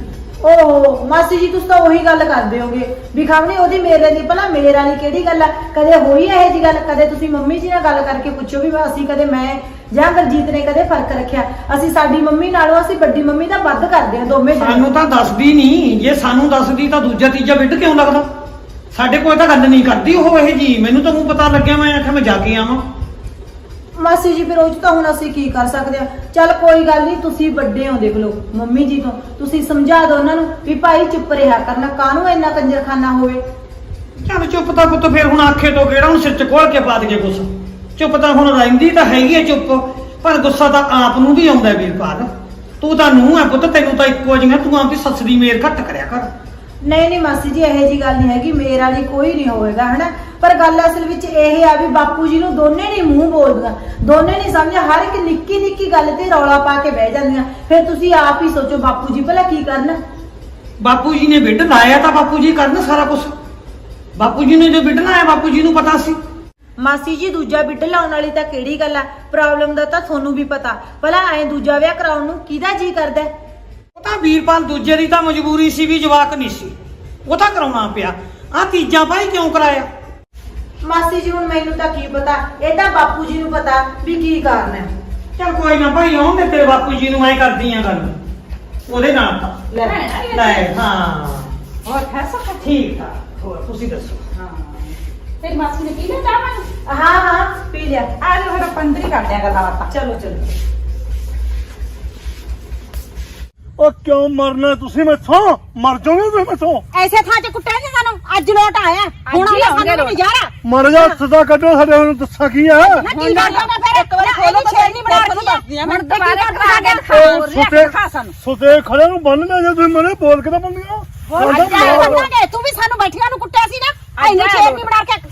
ਓਹ ਮਾਸੀ ਜੀ ਤੁਸੀਂ ਤਾਂ ਉਹੀ ਗੱਲ ਕਰਦੇ ਹੋਗੇ ਵੀ ਖਾਵਣੀ ਉਹਦੀ ਮੇਰੇ ਦੀ ਭਲਾ ਮੇਰੇ ਵਾਲੀ ਕਿਹੜੀ ਗੱਲ ਆ? ਕਦੇ ਹੋਈ ਇਹ ਜੀ ਗੱਲ? ਕਦੇ ਤੁਸੀਂ ਮੰਮੀ ਜੀ ਨਾਲ ਗੱਲ ਕਰਕੇ ਪੁੱਛੋ ਵੀ ਅਸੀਂ ਕਦੇ ਮੈਂ ਜਾਂ ਗਰਜੀਤ ਨੇ ਕਦੇ ਫ਼ਰਕ ਰੱਖਿਆ? ਅਸੀਂ ਸਾਡੀ ਮੰਮੀ ਨਾਲੋਂ ਅਸੀਂ ਵੱਡੀ ਮੰਮੀ ਦਾ ਵੱਧ ਕਰਦੇ ਹਾਂ ਦੋਵੇਂ ਜਣੇ। ਸਾਨੂੰ ਤਾਂ ਦੱਸਦੀ ਨਹੀਂ। ਜੇ ਸਾਨੂੰ ਦੱਸਦੀ ਤਾਂ ਦੂਜਾ ਤੀਜਾ ਬਿੱਡ ਕਿਉਂ ਲੱਗਦਾ? ਸਾਡੇ ਕੋਲ ਤਾਂ ਗੱਲ ਨਹੀਂ ਕਰਦੀ ਉਹ ਇਹ ਜੀ। ਮੈਨੂੰ ਤਾਂ ਮੂੰਹ ਪਤਾ ਲੱਗਿਆ ਮੈਂ ਆਖਿਆ ਮੈਂ ਜਾ ਕੇ ਆਵਾਂ। ਮਾਸੀ ਜੀ ਫਿਰ ਉਹ 'ਚ ਤਾਂ ਹੁਣ ਅਸੀਂ ਕੀ ਕਰ ਸਕਦੇ ਆ ਚੱਲ ਕੋਈ ਗੱਲ ਨਹੀਂ ਤੁਸੀਂ ਵੱਡੇ ਹੋ ਦੇਖ ਲਓ ਮੰਮੀ ਜੀ ਤੋਂ। ਤੁਸੀਂ ਸਮਝਾ ਦਿਓ ਉਹਨਾਂ ਨੂੰ ਵੀ ਭਾਈ ਚੁੱਪ ਰਿਹਾ ਕਰਨਾ ਕਾਹਨੂੰ ਇੰਨਾ ਕੰਜਰਖਾਨਾ ਹੋਵੇ? ਚੱਲ ਚੁੱਪ ਤਾਂ ਪੁੱਤ ਫਿਰ ਹੁਣ ਆਖੇ ਤੋਂ ਕਿਹੜਾ? ਹੁਣ ਸਿਰ ਚ ਖੋਲ ਕੇ ਪਾ ਦਈਏ ਕੁਛ। ਚੁੱਪ ਤਾਂ ਹੁਣ ਰਹਿੰਦੀ ਤਾਂ ਹੈਗੀ ਹੈ ਚੁੱਪ ਪਰ ਗੁੱਸਾ ਤਾਂ ਆਪ ਨੂੰ ਵੀ ਆਉਂਦਾ ਵੀਰਪਾਲ। ਤੂੰ ਤਾਂ ਨੂੰ ਹੈ ਪੁੱਤ ਤੈਨੂੰ ਤਾਂ ਇੱਕੋ ਜਿਹਾ ਤੂੰ ਆਪਦੀ ਸੱਸ ਦੀ ਮੇਰ ਘੱਟ ਕਰਿਆ ਕਰ। ਨਹੀਂ ਨਹੀਂ ਮਾਸੀ ਜੀ ਇਹੋ ਜੀ ਗੱਲ ਨਹੀਂ ਹੈਗੀ ਮੇਰੇ ਵਾਲੀ ਕੋਈ ਨਹੀਂ ਹੋਵੇਗਾ ਹਨਾ? ਪਰ ਗੱਲ ਅਸਲ ਵਿੱਚ ਇਹ ਆ ਵੀ ਬਾਪੂ ਜੀ ਨੂੰ ਦੋਨੇ ਨਹੀਂ ਮੂੰਹ ਬੋਲਦੀਆਂ ਦੋਨੇ ਨਹੀਂ ਸਮਝਿਆ ਹਰ ਇੱਕ ਨਿੱਕੀ ਨਿੱਕੀ ਗੱਲ ਤੇ ਰੌਲਾ ਪਾ ਕੇ ਬਹਿ ਜਾਂਦੀਆਂ। ਫਿਰ ਤੁਸੀਂ ਆਪ ਹੀ ਸੋਚੋ ਬਾਪੂ ਜੀ ਭਲਾ ਕੀ ਕਰਨ। ਬਾਪੂ ਜੀ ਨੇ ਬਿੱਡ ਲਾਇਆ ਤਾਂ ਬਾਪੂ ਜੀ ਕਰਨ ਸਾਰਾ ਕੁਝ ਬਾਪੂ ਜੀ ਨੇ ਜੋ ਬਿੱਡ ਲਾਇਆ ਬਾਪੂ ਜੀ ਨੂੰ ਪਤਾ ਸੀ। ਮਾਸੀ ਜੀ ਦੂਜਾ ਬਿੱਡ ਲਾਉਣ ਵਾਲੀ ਤਾਂ ਕਿਹੜੀ ਗੱਲ ਆ? ਪ੍ਰੋਬਲਮ ਦਾ ਤਾਂ ਤੁਹਾਨੂੰ ਵੀ ਪਤਾ। ਭਲਾ ਐ ਦੂਜਾ ਵਿਆਹ ਕਰਾਉਣ ਨੂੰ ਕਿਹਦਾ ਜੀ ਕਰਦਾ ਹੈ? ਉਹ ਤਾਂ ਵੀਰਪਾਲ ਦੂਜੇ ਦੀ ਤਾਂ ਮਜਬੂਰੀ ਸੀ ਵੀ ਜਵਾਕ ਨਹੀਂ ਸੀ। ਉਹ ਤਾਂ ਕਰਾਉਣਾ ਪਿਆ। ਆ ਤੀਜਾ ਭਾਈ ਕਿਉਂ ਕਰਾਇਆ? ਮਾਸੀ ਜੀ ਹੁਣ ਮੈਨੂੰ ਤਾਂ ਕੀ ਪਤਾ? ਇਹ ਤਾਂ ਬਾਪੂ ਜੀ ਨੂੰ ਪਤਾ ਵੀ ਕੀ ਕਾਰਨ ਹੈ। ਚਲ ਕੋਈ ਨਾ ਭਾਈ ਆਉਣ ਦੇ ਤੇਰੇ ਬਾਪੂ ਜੀ ਨੂੰ ਐ ਕਰਦੀਆਂ ਗੱਲ। ਉਹਦੇ ਨਾਲ ਤਾਂ। ਲੈ। ਲੈ ਹਾਂ। ਹੋਰ ਖੈਸਾ ਠੀਕ ਆ। ਹੋਰ ਤੁਸੀਂ ਦੱਸੋ। ਤੇਰੀ ਮਾਸੀ ਨੇ ਪੀ ਲਿਆ ਚਾਹ ਪਾਣੀ? ਹਾਂ ਹਾਂ ਪੀ ਲਿਆ। ਆ ਫਿਰ ਪੰਦਰੀ ਕਰਦੇ ਆ ਗੱਲਾਂ ਬਾਤਾਂ। ਚਲੋ ਚਲੋ। ਉਹ ਕਿਉਂ ਮਰਨਾ ਤੁਸੀਂ ਮੈਥੋਂ? ਮਰ ਜਾਓਗੇ ਤੁਸੀਂ ਮੈਥੋਂ? ਐਸੇ ਥਾਂ 'ਚ ਕੁੱਟਿਆ ਨਹੀਂ ਸਾਨੂੰ ਅੱਜ ਲੋਟ ਆਇਆ। ਹੁਣ ਆਇਆ ਆਉਂਗੇ ਸਾਨੂੰ ਲੋਟ। ਨਜ਼ਾਰਾ। ਮਰ ਜਾ ਸਦਾ ਕੱਢੋ ਸਾਡੇ ਨੂੰ ਦੱਸਾਂ ਕੀ ਆ ਨਾ ਕੀ ਕਰਦਾ ਫਿਰ? ਇੱਕ ਵਾਰ ਖੋਲੋ ਤਾਂ ਛੇੜ ਨਹੀਂ ਬਣਾ ਤੁਹਾਨੂੰ ਦੱਸਦੀ ਆ ਮੈਂ ਹੁਣ ਤੇ ਕੀ ਦੁਬਾਰਾ ਕਰਦਾ ਕਰਾ ਕੇ ਆ ਦਿਖਾ। ਉਹ ਹੋਰ ਲਿਆ ਸੁਤੇ ਕੇ ਖਾ ਸਾਨੂੰ। ਸੁਤੇ ਖੜੇ ਨੂੰ ਬੰਨ ਲੈ ਜੇ ਤੁਸੀਂ ਮਨੇ ਬੋਲ ਕੇ ਤਾਂ ਬੰਦੀਆਂ ਅੱਜ ਆਇਆ ਬੰਨਾਂਗੇ ਤੂੰ ਵੀ ਸਾਨੂੰ ਬੈਠੀਆਂ ਨੂੰ ਕੁੱਟਿਆ ਸੀ ਨਾ। ਐਨੀ ਛੇੜ ਨਹੀਂ ਬਣਾ ਕੇ ਅੱਜ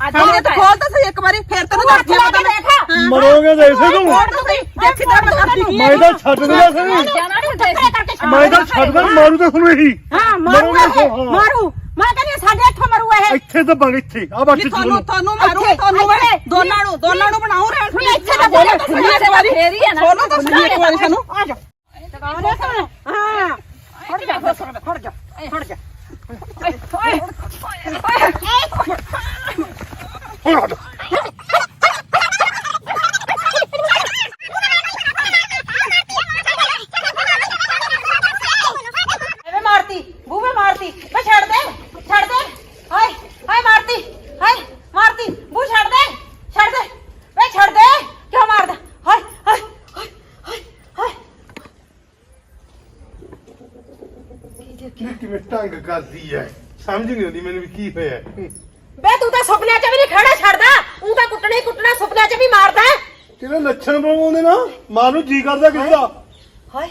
ਇਹ ਤਾਂ ਖੋਲ ਤਾਂ ਸਹੀ ਇੱਕ ਵਾਰੀ ਫਿਰ ਤੈਨੂੰ ਤੂੰ ਹੱਥ ਦੱਸਦੀ ਲਾ ਆ ਕੇ ਦੇਖ ਮਰੋਗੇ ਤਾਂ ਇਸੇ ਨੂੰ ਛੋੜ ਤੂੰ ਵੀ ਦੇਖੀ ਤਾਂ ਮੈਂ ਕਰਦੀ ਕੀ ਮੈਂ ਤਾਂ ਛੱਡ ਦਿੰਦਾ ਸੀ ਜਾਣਾ ਨਹੀਂ ਟੱਕਰੇ ਕਰਕੇ ਛੱਡ ਮੈਂ ਤਾਂ ਛੱਡ ਦਾਂ ਮਾਰੂ ਤਾਂ ਤੁਹਾਨੂੰ ਇਹੀ। ਹਾਂ ਮਾਰੂ ਮਰੋਗੇ ਇਹ, ਤਾਂ, ਹਾਂ। ਮਾਰੂ। ਮੈਂ ਕਹਿੰਦੀ ਹਾਂ, ਸਾਡੇ ਇੱਥੋਂ ਮਰੂ ਇਹ। ਇੱਥੇ ਤਾਂ ਬਣ ਇੱਥੇ। ਆ ਬੱਟ ਜੀ ਤੁਹਾਨੂੰ ਤੁਹਾਨੂੰ ਮਾਰੂ ਇੱਥੇ, ਤੁਹਾਨੂੰ ਮੈਂ ਇੱਥੇ। ਦੋਨਾਂ ਨੂੰ ਦੋਨਾਂ ਨੂੰ ਬਣਾਉ ਰਹਿਣ ਹੁਣ ਇੱਥੇ ਤਾਂ ਬੋਲੋ ਤਾਂ ਸਹੀ, ਇੱਕ ਵਾਰੀ ਫੇਰ ਹੀ ਆ ਨਾ। ਖੋਲੋ ਤਾਂ ਸਹੀ। ਇੱਕ ਵਾਰੀ ਸਾਨੂੰ ਆ ਜਾ ਹਾਂ। ਖੜ ਜਾ ਖੜ ਜਾ ਖੜ ਜਾ ਐਵੇਂ ਮਾਰਤੀ ਬੂਵੇ ਮਾਰਤੀ। ਮੈਂ ਛੱਡ ਦੇ ਛੱਡ ਦੇ। ਹਾਏ ਹਾਏ ਮਾਰਤੀ ਹਾਏ ਮਾਰਤੀ ਬੂ ਛੱਡ ਦੇ ਛੱਡ ਦੇ। ਵੇ ਛੱਡ ਦੇ, ਕਿਉਂ ਮਾਰਦਾ? ਹਾਏ ਹਾਏ ਹਾਏ ਹਾਏ ਹਾਏ। ਕੀ ਕਿਵੇਂ ਢੰਗ ਕਰਦੀ ਐ? ਸਮਝ ਨਹੀਂ ਆਉਂਦੀ ਮੈਨੂੰ ਵੀ ਕੀ ਹੋਇਆ ਵੇ ਤੂੰ ਤਾਂ ਸੁਪਨਿਆਂ 'ਚ ਵੀ ਨਹੀਂ ਖੜਾ ਛੱਡਦਾ ਉਹ ਤਾਂ ਕੁੱਟਣਾ ਹੀ ਕੁੱਟਣਾ ਸੁਪਨਿਆਂ 'ਚ ਵੀ ਮਾਰਦਾ ਹੈ। ਲੱਛਣ ਬਣਾਉਂਦੇ ਨਾ? ਮਾਂ ਨੂੰ ਜੀ ਕਰਦਾ ਕਿਸੇ ਦਾ। ਹਾਏ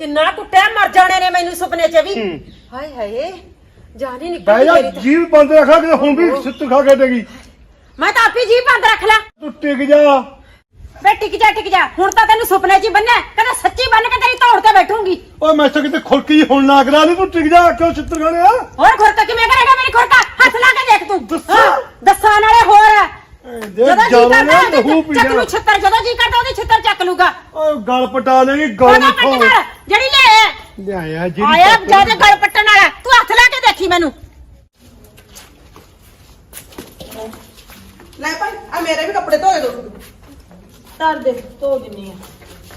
ਕਿੰਨਾ ਕੁੱਟਿਆ ਮਰ ਜਾਣੇ ਨੇ ਮੈਨੂੰ ਸੁਪਨੇ 'ਚ ਵੀ। ਹੂੰ। ਹਾਏ ਹਾਏ ਜਾਨੀ ਬਹਿ ਨਿਕਲ ਜਾ ਤਾਂ। ਜੀਵ ਬੰਦ ਰੱਖਾ ਕਿ ਹੁਣ ਵੀ ਸਿੱਤ ਖਾ ਕੇ ਡੇਗੀ। ਮੈਂ ਤਾਂ ਆਪੇ ਜੀ ਬੰਦ ਰੱਖ ਲਾ। ਤੂੰ ਟਿਕ ਜਾ। ਵੇ ਟਿਕ ਜਾ ਟਿਕ ਜਾ। ਹੁਣ ਤਾਂ ਤੈਨੂੰ ਸੁਪਨੇ 'ਚ ਹੀ ਬੰਨਿਆ ਕਹਿੰਦਾ ਸੱਚੀ ਬੰਨ ਕੇ ਤੇਰੀ ਧੌਣ ਤੇ ਬੈਠੂੰਗੀ। ਓਏ ਮੈਂ ਤਾਂ ਕਿਤੇ ਖੁਰਕੀ ਹੁਣ ਨਾ ਕਰਾ ਲਈ ਤੂੰ ਟਿਕ ਜਾ ਕਿਉਂ ਚਿੱਤਰ ਖਾਣਿਆ ਹੋਰ ਖੁਰਕ ਕਿਵੇਂ ਕਰੇਗਾ ਮੇਰੀ ਖੁਰਕਾ? ਹੱਥ ਲਾ ਕੇ ਦੇਖ ਤੂੰ। ਦੱਸਾਂ? ਹਾਂ, ਦੱਸਾਂ ਨਾਲੇ ਹੋਰ। ਜਦੋਂ ਜੀ ਕਰਦਾ ਨਾ ਲਹੂ ਪੀ ਚੱਕ ਲੂ ਛਿੱਤਰ ਜਦੋਂ ਜੀ ਕਰਦਾ ਉਹਦੀ ਛਿੱਤਰ ਚੱਕ ਲੂਗਾ। ਓਏ ਗਲ ਪਟਾ ਲੈਗੀ ਗਲ ਉਹਦਾ ਪੱਟ ਨੂੰ ਨਾਲ ਜਿਹੜੀ ਲੈ ਲਿਆਇਆ ਜਿਹੜੀ ਆਇਆ ਪੱਟ- ਜ਼ਿਆਦਾ ਗਲ ਪੱਟਣ ਵਾਲਾ ਤੂੰ ਹੱਥ ਲਾ ਕੇ ਦੇਖੀ ਮੈਨੂੰ। ਲੈ ਭਾਈ ਆ ਮੇਰੇ ਵੀ ਕੱਪੜੇ ਧੋਏ ਦੋ ਧਰ ਦੇ ਧੋ ਦਿੰਨੀ ਆ।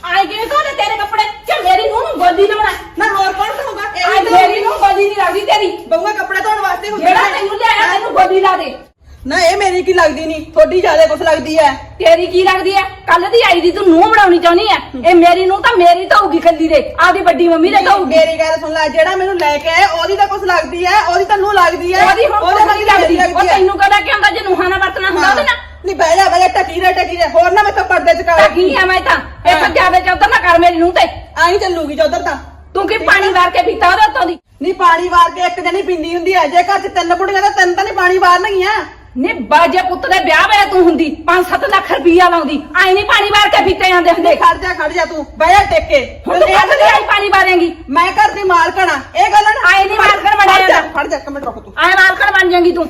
ਆਏ ਗਏ ਕੋਨੇ ਤੇਰੇ ਕੱਪੜੇ? ਕਿ ਮੇਰੀ ਨੂੰਹ ਨੂੰ ਗੋਦੀ ਲਾਉਣਾ? ਨਾ ਹੋਰ ਕੌਣ ਕਰੂਗਾ ਆਏ ਮੇਰੀ ਨੂੰਹ ਗੋਦੀ ਨਹੀਂ ਲੱਗਦੀ ਤੇਰੀ। ਬਹੂਆ ਕੱਪੜੇ ਧੋਣ ਵਾਸਤੇ ਹੁੰਦੇ ਜਿਹੜਾ ਨੇ। ਤੈਨੂੰ ਲਿਆਇਆ ਤੈਨੂੰ ਗੋਦੀ ਲਾ ਦੇ। ਨਾ ਇਹ ਮੇਰੀ ਕੀ ਲੱਗਦੀ ਨਹੀਂ? ਥੋੜੀ ਜ਼ਿਆਦਾ ਕੁਛ ਲੱਗਦੀ ਹੈ। ਤੇਰੀ ਕੀ ਲੱਗਦੀ ਐ ਕੱਲ ਦੀ ਆਈ ਦੀ ਤੂੰ ਨੂੰਹ ਬਣਾਉਣੀ ਚਾਹੁੰਦੀ ਐ ਇਹ ਮੇਰੀ ਨੂੰਹ ਤਾਂ ਮੇਰੀ ਧੋਊਗੀ ਕੱਲੀ ਦੇ। ਆਪਦੀ ਵੱਡੀ ਮੰਮੀ ਦੇ ਧੋਊਗੀ ਮੇਰੀ ਗੱਲ ਸੁਣ ਲੈ ਜਿਹੜਾ ਮੈਨੂੰ ਲੈ ਕੇ ਆਇਆ ਉਹਦੀ ਤਾਂ ਕੁਛ ਲੱਗਦੀ ਹੈ ਉਹਦੀ ਤਾਂ ਨੂੰ ਲੱਗਦੀ ਹੈ। ਉਹਦੀ ਹੁਣ ਉਹਦੇ ਕੋਈ ਲੱਗਦੀ। ਉਹ ਤੈਨੂੰ ਕਹਦਾ ਕਿ ਹੁੰਦਾ ਜੇ ਨੂੰਹਾਂ ਨਾਲ ਵਰਤਣਾ ਹੁੰਦਾ ਉਹਦੇ ਨਾਲ। ਨਹੀਂ ਬਹਿ ਜਾ ਬਹਿ ਜਾ ਟਕੀ ਰਹਿ ਟਕੀ ਰਹਿ। ਹੋਰ ਨਾ ਮੈਂ ਤਾਂ ਪਰਦੇ ਚ ਕਰ ਕੀ ਆ ਮੈਂ ਤਾਂ? ਇਹ ਤਾਂ ਜ਼ਿਆਦਾ ਚੌਧਰ ਨਾ ਕਰ ਮੇਰੀ ਨੂੰਹ ਤੇ। ਆਈ ਚੱਲੂਗੀ ਜੋ ਉਧਰ ਤਾਂ। ਤੂੰ ਕੀ ਪਾਣੀ ਵਾਰ ਕੇ ਪੀਤਾ ਉਹਦੇ ਉੱਤੋਂ ਦੀ? ਨਹੀਂ ਪਾਣੀ ਵਾਰ ਕੇ ਇੱਕ ਜਣੀ ਪਿੰਦੀ ਹੁੰਦੀ ਹੈ। ਜੇ ਘਰ ਚ ਤਿੰਨ ਬੁੜੀਆਂ ਤਾਂ ਤਿੰਨ ਤਾਂ ਨਹੀਂ ਪਾਣੀ ਵਾਰਨਗੀਆਂ ਨੀ ਬਾਜੇ ਪੁੱਤ ਦੇ ਵਿਆਹ ਵੇਲੇ ਤੂੰ ਹੁੰਦੀ 5-7 ਲੱਖ ਰੁਪਈਆ ਲਾਉਂਦੀ ਆਈ ਨਹੀਂ ਪਾਣੀ ਵਾਰ ਕੇ ਪੀਤੇ ਜਾਂਦੇ ਹੁੰਦੇ। ਨਹੀਂ ਖੜ ਜਾ ਖੜ ਜਾ ਤੂੰ ਬਹਿ ਜਾ ਟਿਕ। ਕੇ ਹੁਣ ਤੂੰ ਕੱਲ ਦੀ ਆਈ ਪਾਣੀ ਵਾਰੇਂਗੀ? ਮੈਂ ਘਰ ਦੀ ਮਾਲਕਣ ਆ ਇਹ ਗੱਲ ਨਾ ਆਏ ਨੀ ਮਾਲਕਣ ਖੜ ਜਾ। ਖੜ ਜਾ ਇੱਕ ਮਿੰਟ ਰੁਕ ਤੂੰ। ਆਏ ਮਾਲਕਣ ਬਣ ਜਾਏਂਗੀ ਤੂੰ।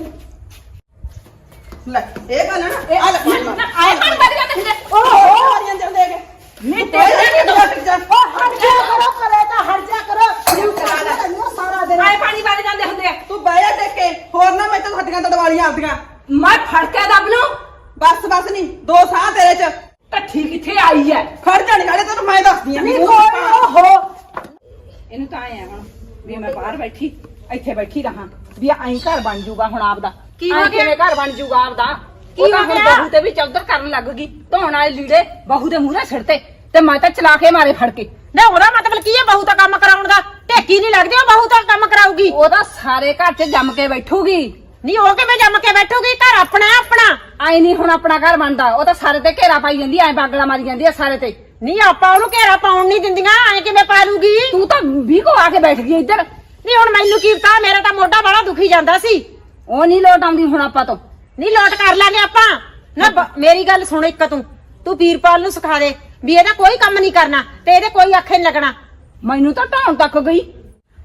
ਲੈ ਇਹ ਗੱਲ ਹੈ ਨਾ ਆ ਲੈ। ਆਏ ਪਾਣੀ ਵਾਰ ਜਾਂਦੇ ਹੁੰਦੇ ਓਹ ਮਾਰੀਆਂ ਜਾਂਦੇ ਹੈਗੇ। ਨੀ ਬਹਿ ਜਾ ਤੇਰੇ ਕਿਤੇ ਟਿਕ ਜਾ ਹਟ ਜਾ। ਕਰੋ ਕਰੇ ਤਾਂ ਹਟ ਜਾ ਕਰੋ। ਸਾਰਾ ਦਿਨ ਆਏ ਪਾਣੀ ਵਾਰ ਜਾਂਦੇ ਹੁੰਦੇ। ਤੂੰ ਬਹਿ ਜਾ ਟਿਕ ਕੇ ਹੋਰ ਨਾ ਮੈਂ ਤਾਂ ਹੱਡੀਆਂ ਤੜਵਾਲੀਆਂ ਆਪਦੀਆਂ। ਮੈਂ ਫੜ ਕੇ ਦੱਬ ਲੂੰ। ਬਸ ਬਸ ਨਹੀਂ ਦੋ ਸਾਹ ਤੇਰੇ ਚ। ਟੱਠੀ ਕਿੱਥੇ ਆਈ ਐ? ਖੜ ਜਾਣੀ ਨਾਲੇ ਤੈਨੂੰ ਮੈਂ ਦੱਸਦੀ ਆ। ਨਹੀਂ ਓਹੋ ਇਹਨੂੰ ਤਾਂ ਆਇਆ ਹੁਣ ਵੀ ਮੈਂ ਬਾਹਰ ਬੈਠੀ ਇੱਥੇ ਬੈਠੀ ਰਹਾ ਵੀ ਐਂ ਘਰ ਬਣ ਜੂਗਾ ਹੁਣ ਆਪਦਾ। ਕੀ ਹੋ ਗਿਆ? ਕਿਵੇਂ ਘਰ ਬਣ ਜੂਗਾ ਆਪਦਾ? ਕੀ ਹੋ ਗਿਆ? ਬਹੂ ਤੇ ਵੀ ਚੌਧਰ ਕਰਨ ਲੱਗ ਗਈ ਧੋਣ ਵਾਲੇ ਲੀੜੇ ਬਹੂ ਦੇ ਮੂਹਰੇ ਛਿੜਤੇ ਤੇ ਮੈਂ ਤਾਂ ਚਲਾ ਕੇ ਮਾਰੇ ਫੜ ਕੇ। ਨਾ ਉਹਦਾ ਮਤਲਬ ਕੀ ਹੈ ਬਹੂ ਤਾਂ ਕੰਮ ਕਰਾਉਣ ਦਾ? ਢੇਕੀ ਨਹੀਂ ਲੱਗਦੀ ਉਹ ਬਹੂ ਤਾਂ ਕੰਮ ਕਰਾਊਗੀ। ਉਹ ਤਾਂ ਸਾਰੇ ਘਰ 'ਚ ਜੰਮ ਕੇ ਬੈਠੂਗੀ। ਨਹੀਂ ਉਹ ਕਿਵੇਂ ਜੰਮ ਕੇ ਬੈਠੂਗੀ? ਘਰ ਆਪਣਾ ਹੈ ਆਪਣਾ। ਐ ਨਹੀਂ ਹੁਣ ਆਪਣਾ ਘਰ ਬਣਦਾ। ਉਹ ਤਾਂ ਸਾਰੇ ਤੇ ਘੇਰਾ ਪਾਈ ਜਾਂਦੀ ਐ ਬਾਗਲਾ ਮਾਰੀ ਜਾਂਦੀ ਐ ਸਾਰੇ ਤੇ। ਨਹੀਂ ਆਪਾਂ ਉਹਨੂੰ ਘੇਰਾ ਪਾਉਣ ਨਹੀਂ ਦਿੰਦੀਆਂ ਐ ਕਿਵੇਂ ਪਾ ਲੂਗੀ ਤੂੰ ਤਾਂ ਵੀ ਕੋ ਆ ਕੇ ਬੈਠ ਗਈ ਇੱਧਰ। ਨਹੀਂ ਹੁਣ ਮੈਨੂੰ ਕੀ ਪਤਾ ਮੇਰਾ ਤਾਂ ਮੋਢਾ ਬੜਾ ਦੁਖੀ ਜਾਂਦਾ ਸੀ। ਉਹ ਨਹੀਂ ਲੋਟ ਆਉਂਦੀ ਹੁਣ ਆਪਾਂ ਤੋਂ। ਨਹੀਂ ਲੋਟ ਕਰ ਲਾਂਗੇ ਆਪਾਂ। ਨਾ ਬ- ਮੇਰੀ ਗੱਲ ਸੁਣ ਇੱਕ ਤੂੰ। ਤੂੰ ਵੀਰਪਾਲ ਨੂੰ ਸਿਖਾ ਦੇ ਵੀ ਇਹਦਾ ਕੋਈ ਕੰਮ ਨਹੀਂ ਕਰਨਾ ਤੇ ਇਹਦੇ ਕੋਈ ਅੱਖੇ ਨਹੀਂ ਲੱਗਣਾ। ਮੈਨੂੰ ਤਾਂ ਢਾਉਣ ਤੱਕ ਗਈ।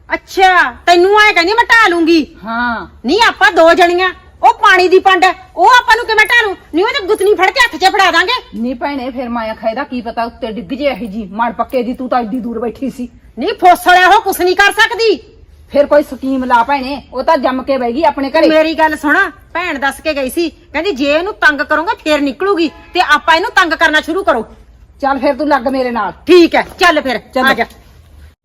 ਅੱਛਾ ਤੈਨੂੰ ਐ ਕਹਿੰਦੀ ਮੈਂ ਢਾ ਲੂੰਗੀ। ਹਾਂ। ਨਹੀਂ ਆਪਾਂ ਦੋ ਜਣੀਆਂ। ਉਹ ਪਾਣੀ ਦੀ ਪੰਡ ਹੈ, ਉਹ ਆਪਾਂ ਨੂੰ ਕਿਵੇਂ ਢਾਲੂ ਨਹੀਂ ਉਹ ਤੇ ਗੁੱਤਨੀ ਫੜ ਕੇ ਹੱਥ 'ਚ ਫੜਾ ਦਾਂਗੇ। ਨੀ ਭੈਣੇ ਫਿਰ ਮੈਂ ਆਖਿਆ ਇਹਦਾ ਕੀ ਪਤਾ ਉੱਤੇ ਡਿੱਗ ਜੇ ਇਹ ਜੀ ਮੜ ਪੱਕੇ ਦੀ ਤੂੰ ਤਾਂ ਏਡੀ ਦੂਰ ਬੈਠੀ ਸੀ। ਨਹੀਂ ਫੋਸਲਿਆ ਉਹ ਕੁਛ ਨਹੀਂ ਕਰ ਸਕਦੀ। ਫਿਰ ਕੋਈ ਸਕੀਮ ਲਾ ਭੈਣੇ ਉਹ ਤਾਂ ਜੰਮ ਕੇ ਬਹਿ ਗਈ ਆਪਣੇ ਘਰੇ। ਮੇਰੀ ਗੱਲ ਸੁਣ ਭੈਣ ਦੱਸ ਕੇ ਗਈ ਸੀ। ਕਹਿੰਦੀ ਜੇ ਇਹਨੂੰ ਤੰਗ ਕਰੋਗੇ ਫੇਰ ਨਿਕਲੂਗੀ। ਤੇ ਆਪਾਂ ਇਹਨੂੰ ਤੰਗ ਕਰਨਾ ਸ਼ੁਰੂ ਕਰੋ। ਚੱਲ ਫਿਰ ਤੂੰ ਲੱਗ ਮੇਰੇ ਨਾਲ। ਠੀਕ ਹੈ ਚੱਲ ਫਿਰ ਆ ਜਾ।